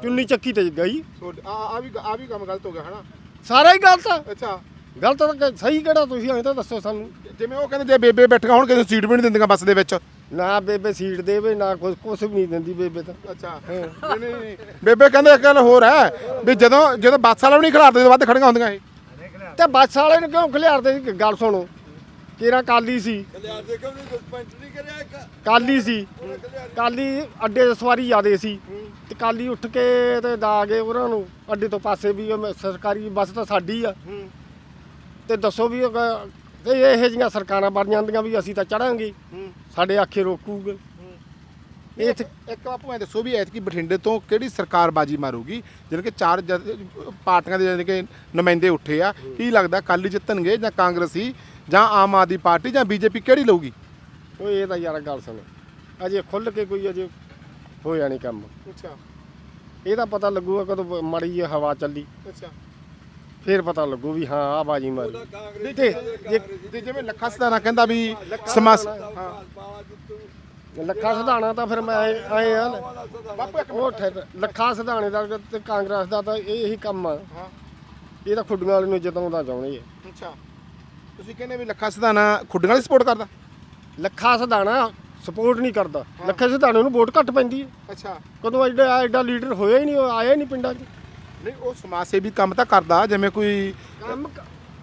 Speaker 6: ਚੁੰਨੀ ਚੱਕੀ ਤੇ ਗਈ।
Speaker 2: ਆ ਵੀ ਆ ਵੀ ਕੰਮ ਗਲਤ ਹੋ ਗਿਆ ਹਨਾ?
Speaker 6: ਸਾਰਾ ਹੀ ਗਲਤ ਆ।
Speaker 2: ਅੱਛਾ।
Speaker 6: ਗਲਤ ਤਾਂ ਕਿ- ਸਹੀ ਕਿਹੜਾ ਤੁਸੀਂ ਐਂ ਤਾਂ ਦੱਸੋ ਸਾਨੂੰ।
Speaker 2: ਜਿਵੇਂ ਉਹ ਕਹਿੰਦੇ ਜੇ ਬੇਬੇ ਬੈਠੀਆਂ ਹੁਣ ਕਿਸੇ ਸੀਟ ਵੀ ਨਹੀਂ ਦਿੰਦੀਆਂ ਬੱਸ ਦੇ ਵਿੱਚ।
Speaker 6: ਨਾ ਬੇਬੇ ਸੀਟ ਦੇਵੇ ਨਾ ਕੁਝ ਕੁਝ ਵੀ ਨਹੀਂ ਦਿੰਦੀ ਬੇਬੇ ਤਾਂ।
Speaker 2: ਅੱਛਾ। ਨਹੀਂ ਨਹੀਂ ਨਹੀਂ। ਬੇਬੇ ਕਹਿੰਦੇ ਇੱਕ ਗੱਲ ਹੋਰ ਹੈ ਵੀ ਜਦੋਂ ਜਦੋਂ ਬੱਸ ਵਾਲਾ ਵੀ ਨਹੀਂ ਖਿਲਾਰਦੇ ਜਦੋਂ ਵੱਧ ਖੜੀਆਂ ਹੁੰਦੀਆਂ ਇਹ।
Speaker 6: ਤੇ ਬੱਸ ਵਾਲੇ ਨੂੰ ਕਿਉਂ ਖਿਲਾਰਦੇ? ਸੀ ਗੱਲ ਸੁਣੋ। ਕਿਹੜਾ ਕਾਲੀ ਸੀ?
Speaker 3: ਲਿਆ ਦੇ ਕਿਉਂ ਨਹੀਂ ਸਸਪੈਂਡ ਨਹੀਂ ਕਰਿਆ ਇੱਕ
Speaker 6: ਕਾਲੀ ਸੀ। ਕਾਲੀ ਅੱਡੇ 'ਤੇ ਸਵਾਰੀ ਜ਼ਿਆਦੇ ਸੀ। ਤੇ ਕਾਲੀ ਉੱਠ ਕੇ ਤੇ ਦਾ ਗਏ ਉਹਨਾਂ ਨੂੰ ਅੱਡੇ ਤੋਂ ਪਾਸੇ ਵੀ ਉਹ ਸਰਕਾਰੀ ਬੱਸ ਤਾਂ ਸਾਡੀ ਆ। ਤੇ ਦੱਸੋ ਵੀ ਉਹ ਗ- ਤੇ ਇਹੋ ਜਿਹੀਆਂ ਸਰਕਾਰਾਂ ਬਣ ਜਾਂਦੀਆਂ ਵੀ ਅਸੀਂ ਤਾਂ ਚੜਾਂਗੇ। ਸਾਡੇ ਆਖੇ ਰੋਕੂਗੇ। ਇਹ ਇੱਥੇ
Speaker 2: ਇੱਕ ਬਾਪੂ ਐ ਦੱਸੋ ਵੀ ਐਤਕੀ ਬਠਿੰਡੇ ਤੋਂ ਕਿਹੜੀ ਸਰਕਾਰ ਬਾਜੀ ਮਾਰੂਗੀ? ਜਿਹਨੇ ਕਿ ਚਾਰ ਜਦ- ਪਾਰਟੀਆਂ ਦੇ ਜਾਣੀ ਕਿ ਨੁਮਾਇੰਦੇ ਉੱਠੇ ਆ। ਕੀ ਲੱਗਦਾ, ਅਕਾਲੀ ਜਿੱਤਣਗੇ ਜਾਂ ਕਾਂਗਰਸੀ? ਜਾਂ ਆਮ ਆਦਮੀ ਪਾਰਟੀ ਜਾਂ ਬੀਜੇਪੀ ਕਿਹੜੀ ਲਊਗੀ?
Speaker 6: ਉਹ ਇਹ ਤਾਂ ਯਾਰ ਗੱਲ ਸੁਣ। ਅਜੇ ਖੁੱਲ ਕੇ ਕੋਈ ਅਜੇ ਹੋਇਆ ਨਹੀਂ ਕੰਮ।
Speaker 2: ਅੱਛਾ।
Speaker 6: ਇਹ ਤਾਂ ਪਤਾ ਲੱਗੂਗਾ ਕਦੋਂ ਮਾੜੀ ਜਿਹੀ ਹਵਾ ਚੱਲੀ।
Speaker 2: ਅੱਛਾ।
Speaker 6: ਫੇਰ ਪਤਾ ਲੱਗੂ ਵੀ ਹਾਂ ਆ ਬਾਜੀ ਮਾਰੀ।
Speaker 2: ਤੇ ਜੇ- ਤੇ ਜਿਵੇਂ ਲੱਖਾ ਸਦਾਨਾ ਕਹਿੰਦਾ ਵੀ ਸਮਾਸ ਹਾਂ।
Speaker 6: ਲੱਖਾ ਸਿਧਾਣਾ ਤਾਂ ਫਿਰ ਮੈਂ ਆਏ ਆ ਉਹ ਠਹਿਰ- ਲੱਖਾ ਸਿਧਾਣੇ ਦਾ ਤੇ ਕਾਂਗਰਸ ਦਾ ਤਾਂ ਇਹ ਇਹੀ ਕੰਮ ਆ।
Speaker 2: ਹਾਂ।
Speaker 6: ਇਹ ਤਾਂ ਖੁੱਡੀਆਂ ਵਾਲੇ ਨੂੰ ਜਿਤਾਉਂਦਾ ਚਾਹੁੰਦੇ ਆ।
Speaker 2: ਅੱਛਾ। ਤੁਸੀਂ ਕਹਿੰਦੇ ਵੀ ਲੱਖਾ ਸਿਧਾਣਾ ਖੁੱਡੀਆਂ ਦੀ ਸਪੋਰਟ ਕਰਦਾ?
Speaker 6: ਲੱਖਾ ਸਧਾਣਾ ਸਪੋਰਟ ਨਹੀਂ ਕਰਦਾ। ਲੱਖੇ ਸਧਾਣੇ ਨੂੰ ਵੋਟ ਘੱਟ ਪੈਂਦੀ ਹੈ।
Speaker 2: ਅੱਛਾ।
Speaker 6: ਕਦੋਂ ਐਡਾ ਐਡਾ ਲੀਡਰ ਹੋਇਆ ਹੀ ਨਹੀਂ ਉਹ ਆਇਆ ਹੀ ਨਹੀਂ ਪਿੰਡਾਂ 'ਚ।
Speaker 2: ਨਹੀਂ ਉਹ ਸਮਾਜ ਸੇਵੀ ਕੰਮ ਤਾਂ ਕਰਦਾ ਜਿਵੇਂ ਕੋਈ
Speaker 6: ਕੰਮ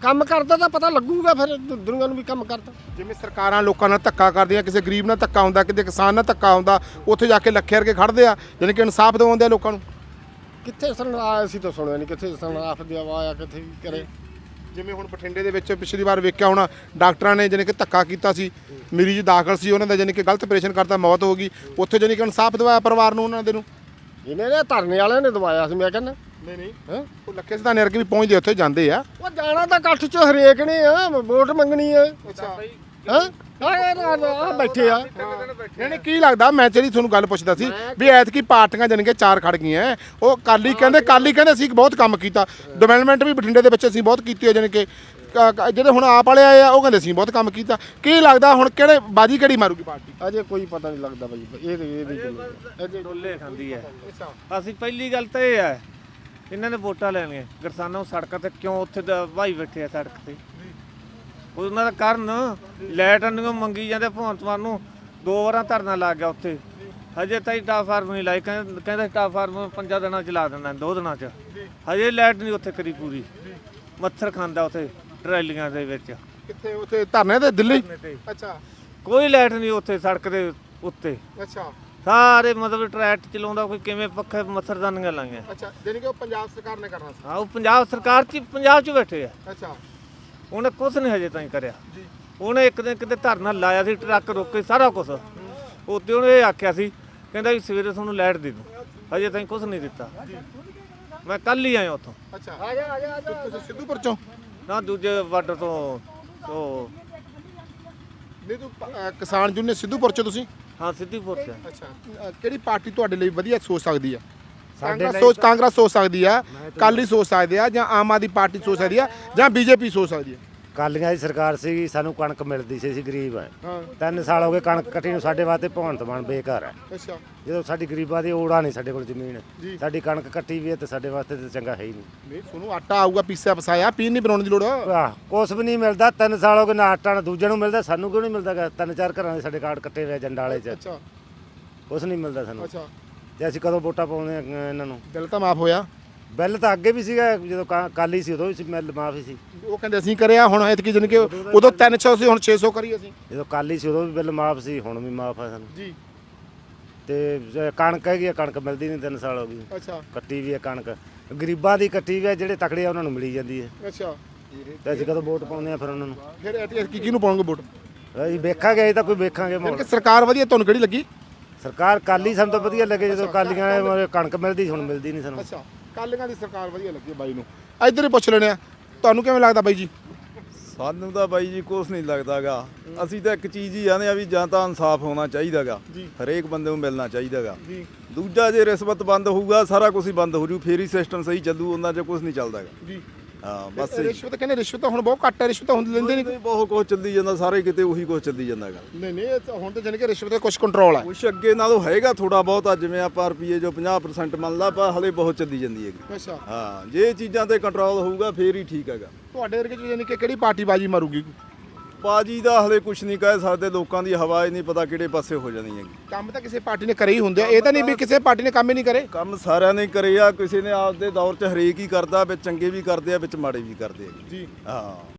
Speaker 6: ਕੰਮ ਕਰਦਾ ਤਾਂ ਪਤਾ ਲੱਗੂਗਾ ਫਿਰ ਦੁ- ਦੁਨੀਆ ਨੂੰ ਵੀ ਕੰਮ ਕਰਦਾ।
Speaker 2: ਜਿਵੇਂ ਸਰਕਾਰਾਂ ਲੋਕਾਂ ਨਾਲ ਧੱਕਾ ਕਰਦੀਆਂ ਕਿਸੇ ਗਰੀਬ ਨਾਲ ਧੱਕਾ ਹੁੰਦਾ ਕਿਸੇ ਕਿਸਾਨ ਨਾਲ ਧੱਕਾ ਹੁੰਦਾ ਉੱਥੇ ਜਾ ਕੇ ਲੱਖੇ ਵਰਗੇ ਖੜਦੇ ਆ ਯਾਨੀ ਕਿ ਇਨਸਾਫ ਦਿਵਾਉਂਦੇ ਆ ਲੋਕਾਂ ਨੂੰ।
Speaker 6: ਕਿੱਥੇ ਸਨ ਆਇਆ ਸੀ ਤਾਂ ਸੁਣਿਆ ਨਹੀਂ ਕਿੱਥੇ ਸਨ ਆਫ ਦੇ ਆਇਆ ਕਿੱਥੇ ਵੀ ਕਰੇ।
Speaker 2: ਜਿਵੇਂ ਹੁਣ ਬਠਿੰਡੇ ਦੇ ਵਿੱਚ ਪਿਛਲੀ ਵਾਰ ਵੇਖਿਆ ਹੋਣਾ ਡਾਕਟਰਾਂ ਨੇ ਜਾਣੀ ਕਿ ਧੱਕਾ ਕੀਤਾ ਸੀ ਮਰੀਜ਼ ਦਾਖਲ ਸੀ ਉਹਨਾਂ ਦਾ ਜਾਣੀ ਕਿ ਗਲਤ ਆਪਰੇਸ਼ਨ ਕਰਤਾ ਮੌਤ ਹੋ ਗਈ। ਉੱਥੇ ਜਾਣੀ ਕਿ ਇਨਸਾਫ ਦਿਵਾਇਆ ਪਰਿਵਾਰ ਨੂੰ ਉਹਨਾਂ ਦੇ ਨੂੰ?
Speaker 6: ਇਹਨੇ ਨੇ ਧਰਨੇ ਵਾਲਿਆਂ ਨੇ ਦਵਾਇਆ ਸੀ ਮੈਂ ਕਹਿੰਦਾ।
Speaker 2: ਨਹੀਂ ਨਹੀਂ।
Speaker 6: ਹੈਂ?
Speaker 2: ਉਹ ਲੱਖੇ ਸਿਧਾਣੇ ਵਰਗੇ ਵੀ ਪਹੁੰਚਦੇ ਉੱਥੇ ਜਾਂਦੇ ਆ।
Speaker 6: ਉਹ ਜਾਣਾ ਤਾਂ ਇਕੱਠ 'ਚ ਹਰੇਕ ਨੇ ਆ ਵੋਟ ਮੰਗਣੀ ਹੈ
Speaker 2: ਅੱਛਾ।
Speaker 6: ਹਾਂ? ਆ ਯਾਰ ਆ ਬੈਠੇ ਆ।
Speaker 2: ਨਹੀਂ ਨਹੀਂ ਕੀ ਲੱਗਦਾ? ਮੈਂ ਜਿਹੜੀ ਤੁਹਾਨੂੰ ਗੱਲ ਪੁੱਛਦਾ ਸੀ ਵੀ ਐਤਕੀ ਪਾਰਟੀਆਂ ਜਾਣੀ ਕਿ ਚਾਰ ਖੜ ਗਈਆਂ ਉਹ ਕਾਲੀ ਕਹਿੰਦੇ ਕਾਲੀ ਕਹਿੰਦੇ ਅਸੀਂ ਬਹੁਤ ਕੰਮ ਕੀਤਾ। ਡਿਵੈਲਪਮੈਂਟ ਵੀ ਬਠਿੰਡੇ ਦੇ ਵਿੱਚ ਅਸੀਂ ਬਹੁਤ ਕੀਤੀ ਹੈ ਜਾਣੀ ਕਿ ਕ- ਕ- ਜਿਹੜੇ ਹੁਣ ਆਪ ਵਾਲੇ ਆਏ ਆ ਉਹ ਕਹਿੰਦੇ ਅਸੀਂ ਬਹੁਤ ਕੰਮ ਕੀਤਾ। ਕੀ ਲੱਗਦਾ ਹੁਣ ਕਿਹੜੇ ਬਾਜੀ ਕਿਹੜੀ ਮਾਰੂਗੀ ਪਾਰਟੀ?
Speaker 6: ਅਜੇ ਕੋਈ ਪਤਾ ਨਹੀਂ ਲੱਗਦਾ ਬਾਈ ਇਹ ਇਹ ਨਹੀਂ ਅਜੇ
Speaker 4: ਡੋਲੇ ਖਾਂਦੀ ਹੈ ਅਸੀਂ ਪਹਿਲੀ ਗੱਲ ਤਾਂ ਇਹ ਹੈ ਇਹਨਾਂ ਨੇ ਵੋਟਾਂ ਲੈਣੀਆਂ। ਕਿਸਾਨਾਂ ਨੂੰ ਸੜਕਾਂ ਤੇ ਕਿਉਂ ਉੱਥੇ ਦਾ ਭਾਈ ਬੈਠੇ ਆ ਸੜਕ ਤੇ? ਉਹਨਾਂ ਦਾ ਕਾਰਨ ਲਾਈਟ ਨੂੰ ਮੰਗੀ ਜਾਂਦੇ ਭਗਵੰਤ ਮਾਨ ਨੂੰ। ਦੋ ਵਾਰਾਂ ਧਰਨਾ ਲੱਗ ਗਿਆ ਉੱਥੇ। ਹਜੇ ਤਾਈ ਟਾਫਾਰਮ ਨਹੀਂ ਲਾਈ। ਕਹਿੰਦੇ ਕਹਿੰਦੇ ਟਾਫਾਰਮ ਪੰਜਾਂ ਦਿਨਾਂ ਚ ਲਾ ਦਿੰਦਾ ਦੋ ਦਿਨਾਂ ਚ। ਹਜੇ ਲਾਈਟ ਨਹੀਂ ਉੱਥੇ ਕਰੀ ਪੂਰੀ। ਮੱਛਰ ਖਾਂਦਾ ਉੱਥੇ ਟਰੈਲੀਆਂ ਦੇ ਵਿੱਚ।
Speaker 2: ਕਿੱਥੇ? ਉੱਥੇ ਧਰਨੇ ਤੇ ਦਿੱਲੀ? ਅੱਛਾ।
Speaker 4: ਕੋਈ ਲਾਈਟ ਨਹੀਂ ਉੱਥੇ ਸੜਕ ਦੇ ਉੱਤੇ।
Speaker 2: ਅੱਛਾ।
Speaker 4: ਸਾਰੇ ਮਤਲਬ ਟਰੈਕਟ ਚਲਾਉਂਦਾ ਕੋਈ ਕਿਵੇਂ ਪੱਖੇ ਮੱਛਰਦਾਨੀਆਂ ਲਾਈਆਂ।
Speaker 2: ਅੱਛਾ ਜਾਨੀ ਕਿ ਉਹ ਪੰਜਾਬ ਸਰਕਾਰ ਨੇ ਕਰਨਾ ਸੀ।
Speaker 4: ਹਾਂ ਉਹ ਪੰਜਾਬ ਸਰਕਾਰ ਚ ਪੰਜਾਬ ਚ ਬੈਠੇ ਆ।
Speaker 2: ਅੱਛਾ।
Speaker 4: ਉਹਨੇ ਕੁਝ ਨਹੀਂ ਹਜੇ ਤਾਈਂ ਕਰਿਆ। ਉਹਨੇ ਇੱਕ ਦਿਨ ਕਿਤੇ ਧਰਨਾ ਲਾਇਆ ਸੀ ਟਰੱਕ ਰੋਕੇ ਸਾਰਾ ਕੁਝ ਉੱਤੇ ਉਹਨੇ ਇਹ ਆਖਿਆ ਸੀ ਕਹਿੰਦਾ ਵੀ ਸਵੇਰੇ ਤੁਹਾਨੂੰ ਲਾਈਟ ਦੇ ਦੂੰ। ਹਜੇ ਤਾਈਂ ਕੁਝ ਨਹੀਂ ਦਿੱਤਾ। ਮੈਂ ਕੱਲ ਹੀ ਆਇਆ ਉੱਥੋਂ।
Speaker 2: ਅੱਛਾ। ਆ ਜਾ ਆ ਜਾ ਤੁਸੀਂ ਸਿੱਧੂਪੁਰ ਚੋਂ?
Speaker 4: ਨਾ ਦੂਜੇ ਬਾਰਡਰ ਤੋਂ ਉਹ
Speaker 2: ਨਹੀਂ ਤੂੰ ਕਿਸਾਨ ਯੂਨੀਅਨ ਸਿੱਧੂਪੁਰ ਚੋਂ ਤੁਸੀਂ?
Speaker 4: ਹਾਂ ਸਿੱਧੀਪੁਰ ਚ
Speaker 2: ਅੱਛਾ। ਕਿਹੜੀ ਪਾਰਟੀ ਤੁਹਾਡੇ ਲਈ ਵਧੀਆ ਸੋਚ ਸਕਦੀ ਆ?
Speaker 7: ਸਾਡੇ ਲਈ
Speaker 2: ਸੋਚ ਕਾਂਗਰਸ ਸੋਚ ਸਕਦੀ ਆ ਕਾਲੀ ਸੋਚ ਸਕਦੇ ਆ ਜਾਂ ਆਮ ਆਦਮੀ ਪਾਰਟੀ ਸੋਚ ਸਕਦੀ ਆ ਜਾਂ ਬੀਜੇਪੀ ਸੋਚ ਸਕਦੀ ਆ?
Speaker 7: ਕਾਲੀਆਂ ਦੀ ਸਰਕਾਰ ਸੀਗੀ ਸਾਨੂੰ ਕਣਕ ਮਿਲਦੀ ਸੀ ਅਸੀਂ ਗਰੀਬ ਆ। ਤਿੰਨ ਸਾਲ ਹੋ ਗਏ ਕਣਕ ਕੱਟੀ ਨੂੰ ਸਾਡੇ ਵਾਸਤੇ ਭਗਵੰਤ ਮਾਨ ਬੇਕਾਰ ਹੈ
Speaker 2: ਅੱਛਾ।
Speaker 7: ਜਦੋਂ ਸਾਡੀ ਗਰੀਬਾਂ ਦੀ ਓੜਾ ਨਹੀਂ ਸਾਡੇ ਕੋਲ। ਜ਼ਮੀਨ ਸਾਡੀ ਕਣਕ ਕੱਟੀ ਵੀ ਹੈ ਤੇ ਸਾਡੇ ਵਾਸਤੇ ਤੇ ਚੰਗਾ ਹੈ ਹੀ ਨਹੀਂ।
Speaker 2: ਨਹੀਂ ਤੁਹਾਨੂੰ ਆਟਾ ਆਊਗਾ ਪੀਸਿਆ ਪਸਾਇਆ ਪੀਣ ਨਹੀਂ ਬਣਾਉਣ ਦੀ ਲੋੜ?
Speaker 7: ਆਹ ਕੁਛ ਵੀ ਨਹੀਂ ਮਿਲਦਾ ਤਿੰਨ ਸਾਲ ਹੋ ਗਏ ਨਾ ਆਟਾ ਨਾ ਦੂਜੇ ਨੂੰ ਮਿਲਦਾ ਸਾਨੂੰ ਕਿਉਂ ਨਹੀਂ ਮਿਲਦਾ? ਤਿੰਨ ਚਾਰ ਘਰਾਂ ਦੇ ਸਾਡੇ ਕਾਰਡ ਕੱਟੇ ਹੋਏ ਜੰਡਾਲੇ 'ਚ।
Speaker 2: ਅੱਛਾ।
Speaker 7: ਕੁਛ ਨਹੀਂ ਮਿਲਦਾ ਸਾਨੂੰ।
Speaker 2: ਅੱਛਾ।
Speaker 7: ਤੇ ਅਸੀਂ ਕਦੋਂ ਵੋਟਾਂ ਪਾਉਂਦੇ ਆ ਇਹਨਾਂ ਨੂੰ?
Speaker 2: ਬਿੱਲ ਤਾਂ ਮਾਫ ਹੋਇਆ।
Speaker 7: ਬਿੱਲ ਤਾਂ ਅੱਗੇ ਵੀ ਸੀਗਾ ਜਦੋਂ ਕਾਲੀ ਸੀ ਉਦੋਂ ਵੀ ਸੀ ਮਿਲ ਮਾਫੀ ਸੀ।
Speaker 2: ਉਹ ਕਹਿੰਦੇ ਅਸੀਂ ਕਰਿਆ ਹੁਣ ਐਤਕੀ ਜਾਨੀ ਕਿ ਉਦੋਂ 300 ਸੀ ਹੁਣ 600 ਕਰੀ ਅਸੀਂ।
Speaker 7: ਜਦੋਂ ਕਾਲੀ ਸੀ ਉਦੋਂ ਵੀ ਬਿੱਲ ਮਾਫ ਸੀ ਹੁਣ ਵੀ ਮਾਫ ਹੈ ਸਾਨੂੰ।
Speaker 2: ਜੀ।
Speaker 7: ਤੇ ਕਣਕ ਹੈਗੀ ਆ ਕਣਕ ਮਿਲਦੀ ਨਹੀਂ ਤਿੰਨ ਸਾਲ ਹੋ ਗਏ
Speaker 2: ਅੱਛਾ।
Speaker 7: ਕੱਟੀ ਵੀ ਹੈ ਕਣਕ। ਗਰੀਬਾਂ ਦੀ ਕੱਟੀ ਵੀ ਹੈ ਜਿਹੜੇ ਤਕੜੇ ਆ ਉਹਨਾਂ ਨੂੰ ਮਿਲੀ ਜਾਂਦੀ ਹੈ।
Speaker 2: ਅੱਛਾ।
Speaker 7: ਤੇ ਅਸੀਂ ਕਦੋਂ ਵੋਟ ਪਾਉਂਦੇ ਆ ਫਿਰ ਉਹਨਾਂ ਨੂੰ?
Speaker 2: ਫਿਰ ਐਤਕੀ ਕਿਹਨੂੰ ਪਾਉਣਗੇ ਵੋਟ?
Speaker 7: ਅਸੀਂ ਵੇਖਾਂਗੇ ਅਸੀਂ ਤਾਂ ਕੋਈ ਵੇਖਾਂਗੇ
Speaker 2: ਸਰਕਾਰ ਵਧੀਆ ਤੁਹਾਨੂੰ ਕਿਹੜੀ ਲੱਗੀ?
Speaker 7: ਸਰਕਾਰ ਕਾਲੀ ਸਾਨੂੰ ਤਾਂ ਵਧੀਆ ਲੱਗੇ ਜਦੋਂ ਕਾਲੀਆਂ ਨੇ ਕਣਕ ਮਿਲਦੀ ਹੁਣ ਮਿਲਦੀ ਨਹੀਂ ਸਾਨੂੰ।
Speaker 2: ਅੱਛਾ ਕਾਲੀਆਂ ਦੀ ਸਰਕਾਰ ਵਧੀਆ ਲੱਗੀ ਬਾਈ ਨੂੰ। ਇੱਧਰ ਹੀ ਪੁੱਛ ਲੈਣੇ ਆ ਤੁਹਾਨੂੰ ਕਿਵੇਂ ਲੱਗਦਾ ਬਾਈ ਜੀ?
Speaker 9: ਸਾਨੂੰ ਤਾਂ ਬਾਈ ਜੀ ਕੁਛ ਨਹੀਂ ਲੱਗਦਾਗਾ। ਅਸੀਂ ਤਾਂ ਇੱਕ ਚੀਜ਼ ਹੀ ਆਨੇ ਆ ਵੀ ਜਾਂ ਤਾਂ ਇਨਸਾਫ ਹੋਣਾ ਚਾਹੀਦਾਗਾ। ਹਰੇਕ ਬੰਦੇ ਨੂੰ ਮਿਲਣਾ ਚਾਹੀਦਾਗਾ।
Speaker 2: ਜੀ।
Speaker 9: ਦੂਜਾ ਜੇ ਰਿਸ਼ਵਤ ਬੰਦ ਹੋਊਗਾ ਸਾਰਾ ਕੁਝ ਹੀ ਬੰਦ ਹੋ ਜੂ ਫੇਰ ਹੀ ਸਿਸਟਮ ਸਹੀ ਚੱਲੂ ਉਹਨਾਂ 'ਚ ਕੁਝ ਨਹੀਂ ਚੱਲਦਾਗਾ।
Speaker 2: ਜੀ।
Speaker 9: ਹਾਂ ਬਸ
Speaker 2: ਰਿਸ਼ਵਤ ਕਹਿੰਦੇ ਰਿਸ਼ਵਤ ਹੁਣ ਬਹੁਤ ਘੱਟ ਹੈ ਰਿਸ਼ਵਤ ਹੁਣ ਲੈਂਦੇ ਨਹੀਂ।
Speaker 9: ਨਹੀਂ ਬਹੁਤ ਕੁਝ ਚੱਲੀ ਜਾਂਦਾ ਸਾਰੇ ਕਿਤੇ ਉਹੀ ਕੁਝ ਚੱਲੀ ਜਾਂਦਾਗਾ
Speaker 2: ਨਹੀਂ ਨਹੀਂ ਇਹ ਤਾਂ ਹੁਣ ਤਾਂ ਜਾਨੀ ਕਿ ਰਿਸ਼ਵਤ ਦਾ ਕੁਝ ਕੰਟਰੋਲ ਹੈ।
Speaker 9: ਕੁਛ ਅੱਗੇ ਨਾਲੋਂ ਹੈਗਾ ਥੋੜਾ ਬਹੁਤ ਜਿਵੇਂ ਆਪਾਂ ਰੁਪਏ ਜੋ 50% ਮੰਨ ਲਾ ਪਰ ਹਲੇ ਬਹੁਤ ਚੱਲੀ ਜਾਂਦੀ ਹੈਗੀ।
Speaker 2: ਅੱਛਾ।
Speaker 9: ਹਾਂ ਜੇ ਇਹ ਚੀਜ਼ਾਂ ਤੇ ਕੰਟਰੋਲ ਹੋਊਗਾ ਫੇਰ ਹੀ ਠੀਕ ਹੈਗਾ।
Speaker 2: ਤੁਹਾਡੇ ਵਰਗੇ ਚ ਜਾਨੀ ਕਿ ਕਿਹੜੀ ਪਾਰਟੀ ਬਾਜੀ ਮਾਰੂਗੀ?
Speaker 9: ਬਾਜੀ ਦਾ ਹਲੇ ਕੁਝ ਨਹੀਂ ਕਹਿ ਸਕਦੇ ਲੋਕਾਂ ਦੀ ਹਵਾ ਹੀ ਨਹੀਂ ਪਤਾ ਕਿਹੜੇ ਪਾਸੇ ਹੋ ਜਾਣੀ ਹੈਗੀ।
Speaker 2: ਕੰਮ ਤਾਂ ਕਿਸੇ ਪਾਰਟੀ ਨੇ ਕਰੇ ਹੀ ਹੁੰਦੇ ਆ। ਇਹ ਤਾਂ ਨਹੀਂ ਵੀ ਕਿਸੇ ਪਾਰਟੀ ਨੇ ਕੰਮ ਹੀ ਨਹੀਂ ਕਰੇ।
Speaker 9: ਕੰਮ ਸਾਰਿਆਂ ਨੇ ਕਰੇ ਆ ਕਿਸੇ ਨੇ ਆਪਦੇ ਦੌਰ 'ਚ ਹਰੇਕ ਹੀ ਕਰਦਾ ਵਿੱਚ ਚੰਗੇ ਵੀ ਕਰਦੇ ਆ ਵਿੱਚ ਮਾੜੇ ਵੀ ਕਰਦੇ ਆ।
Speaker 2: ਜੀ।
Speaker 9: ਹਾਂ।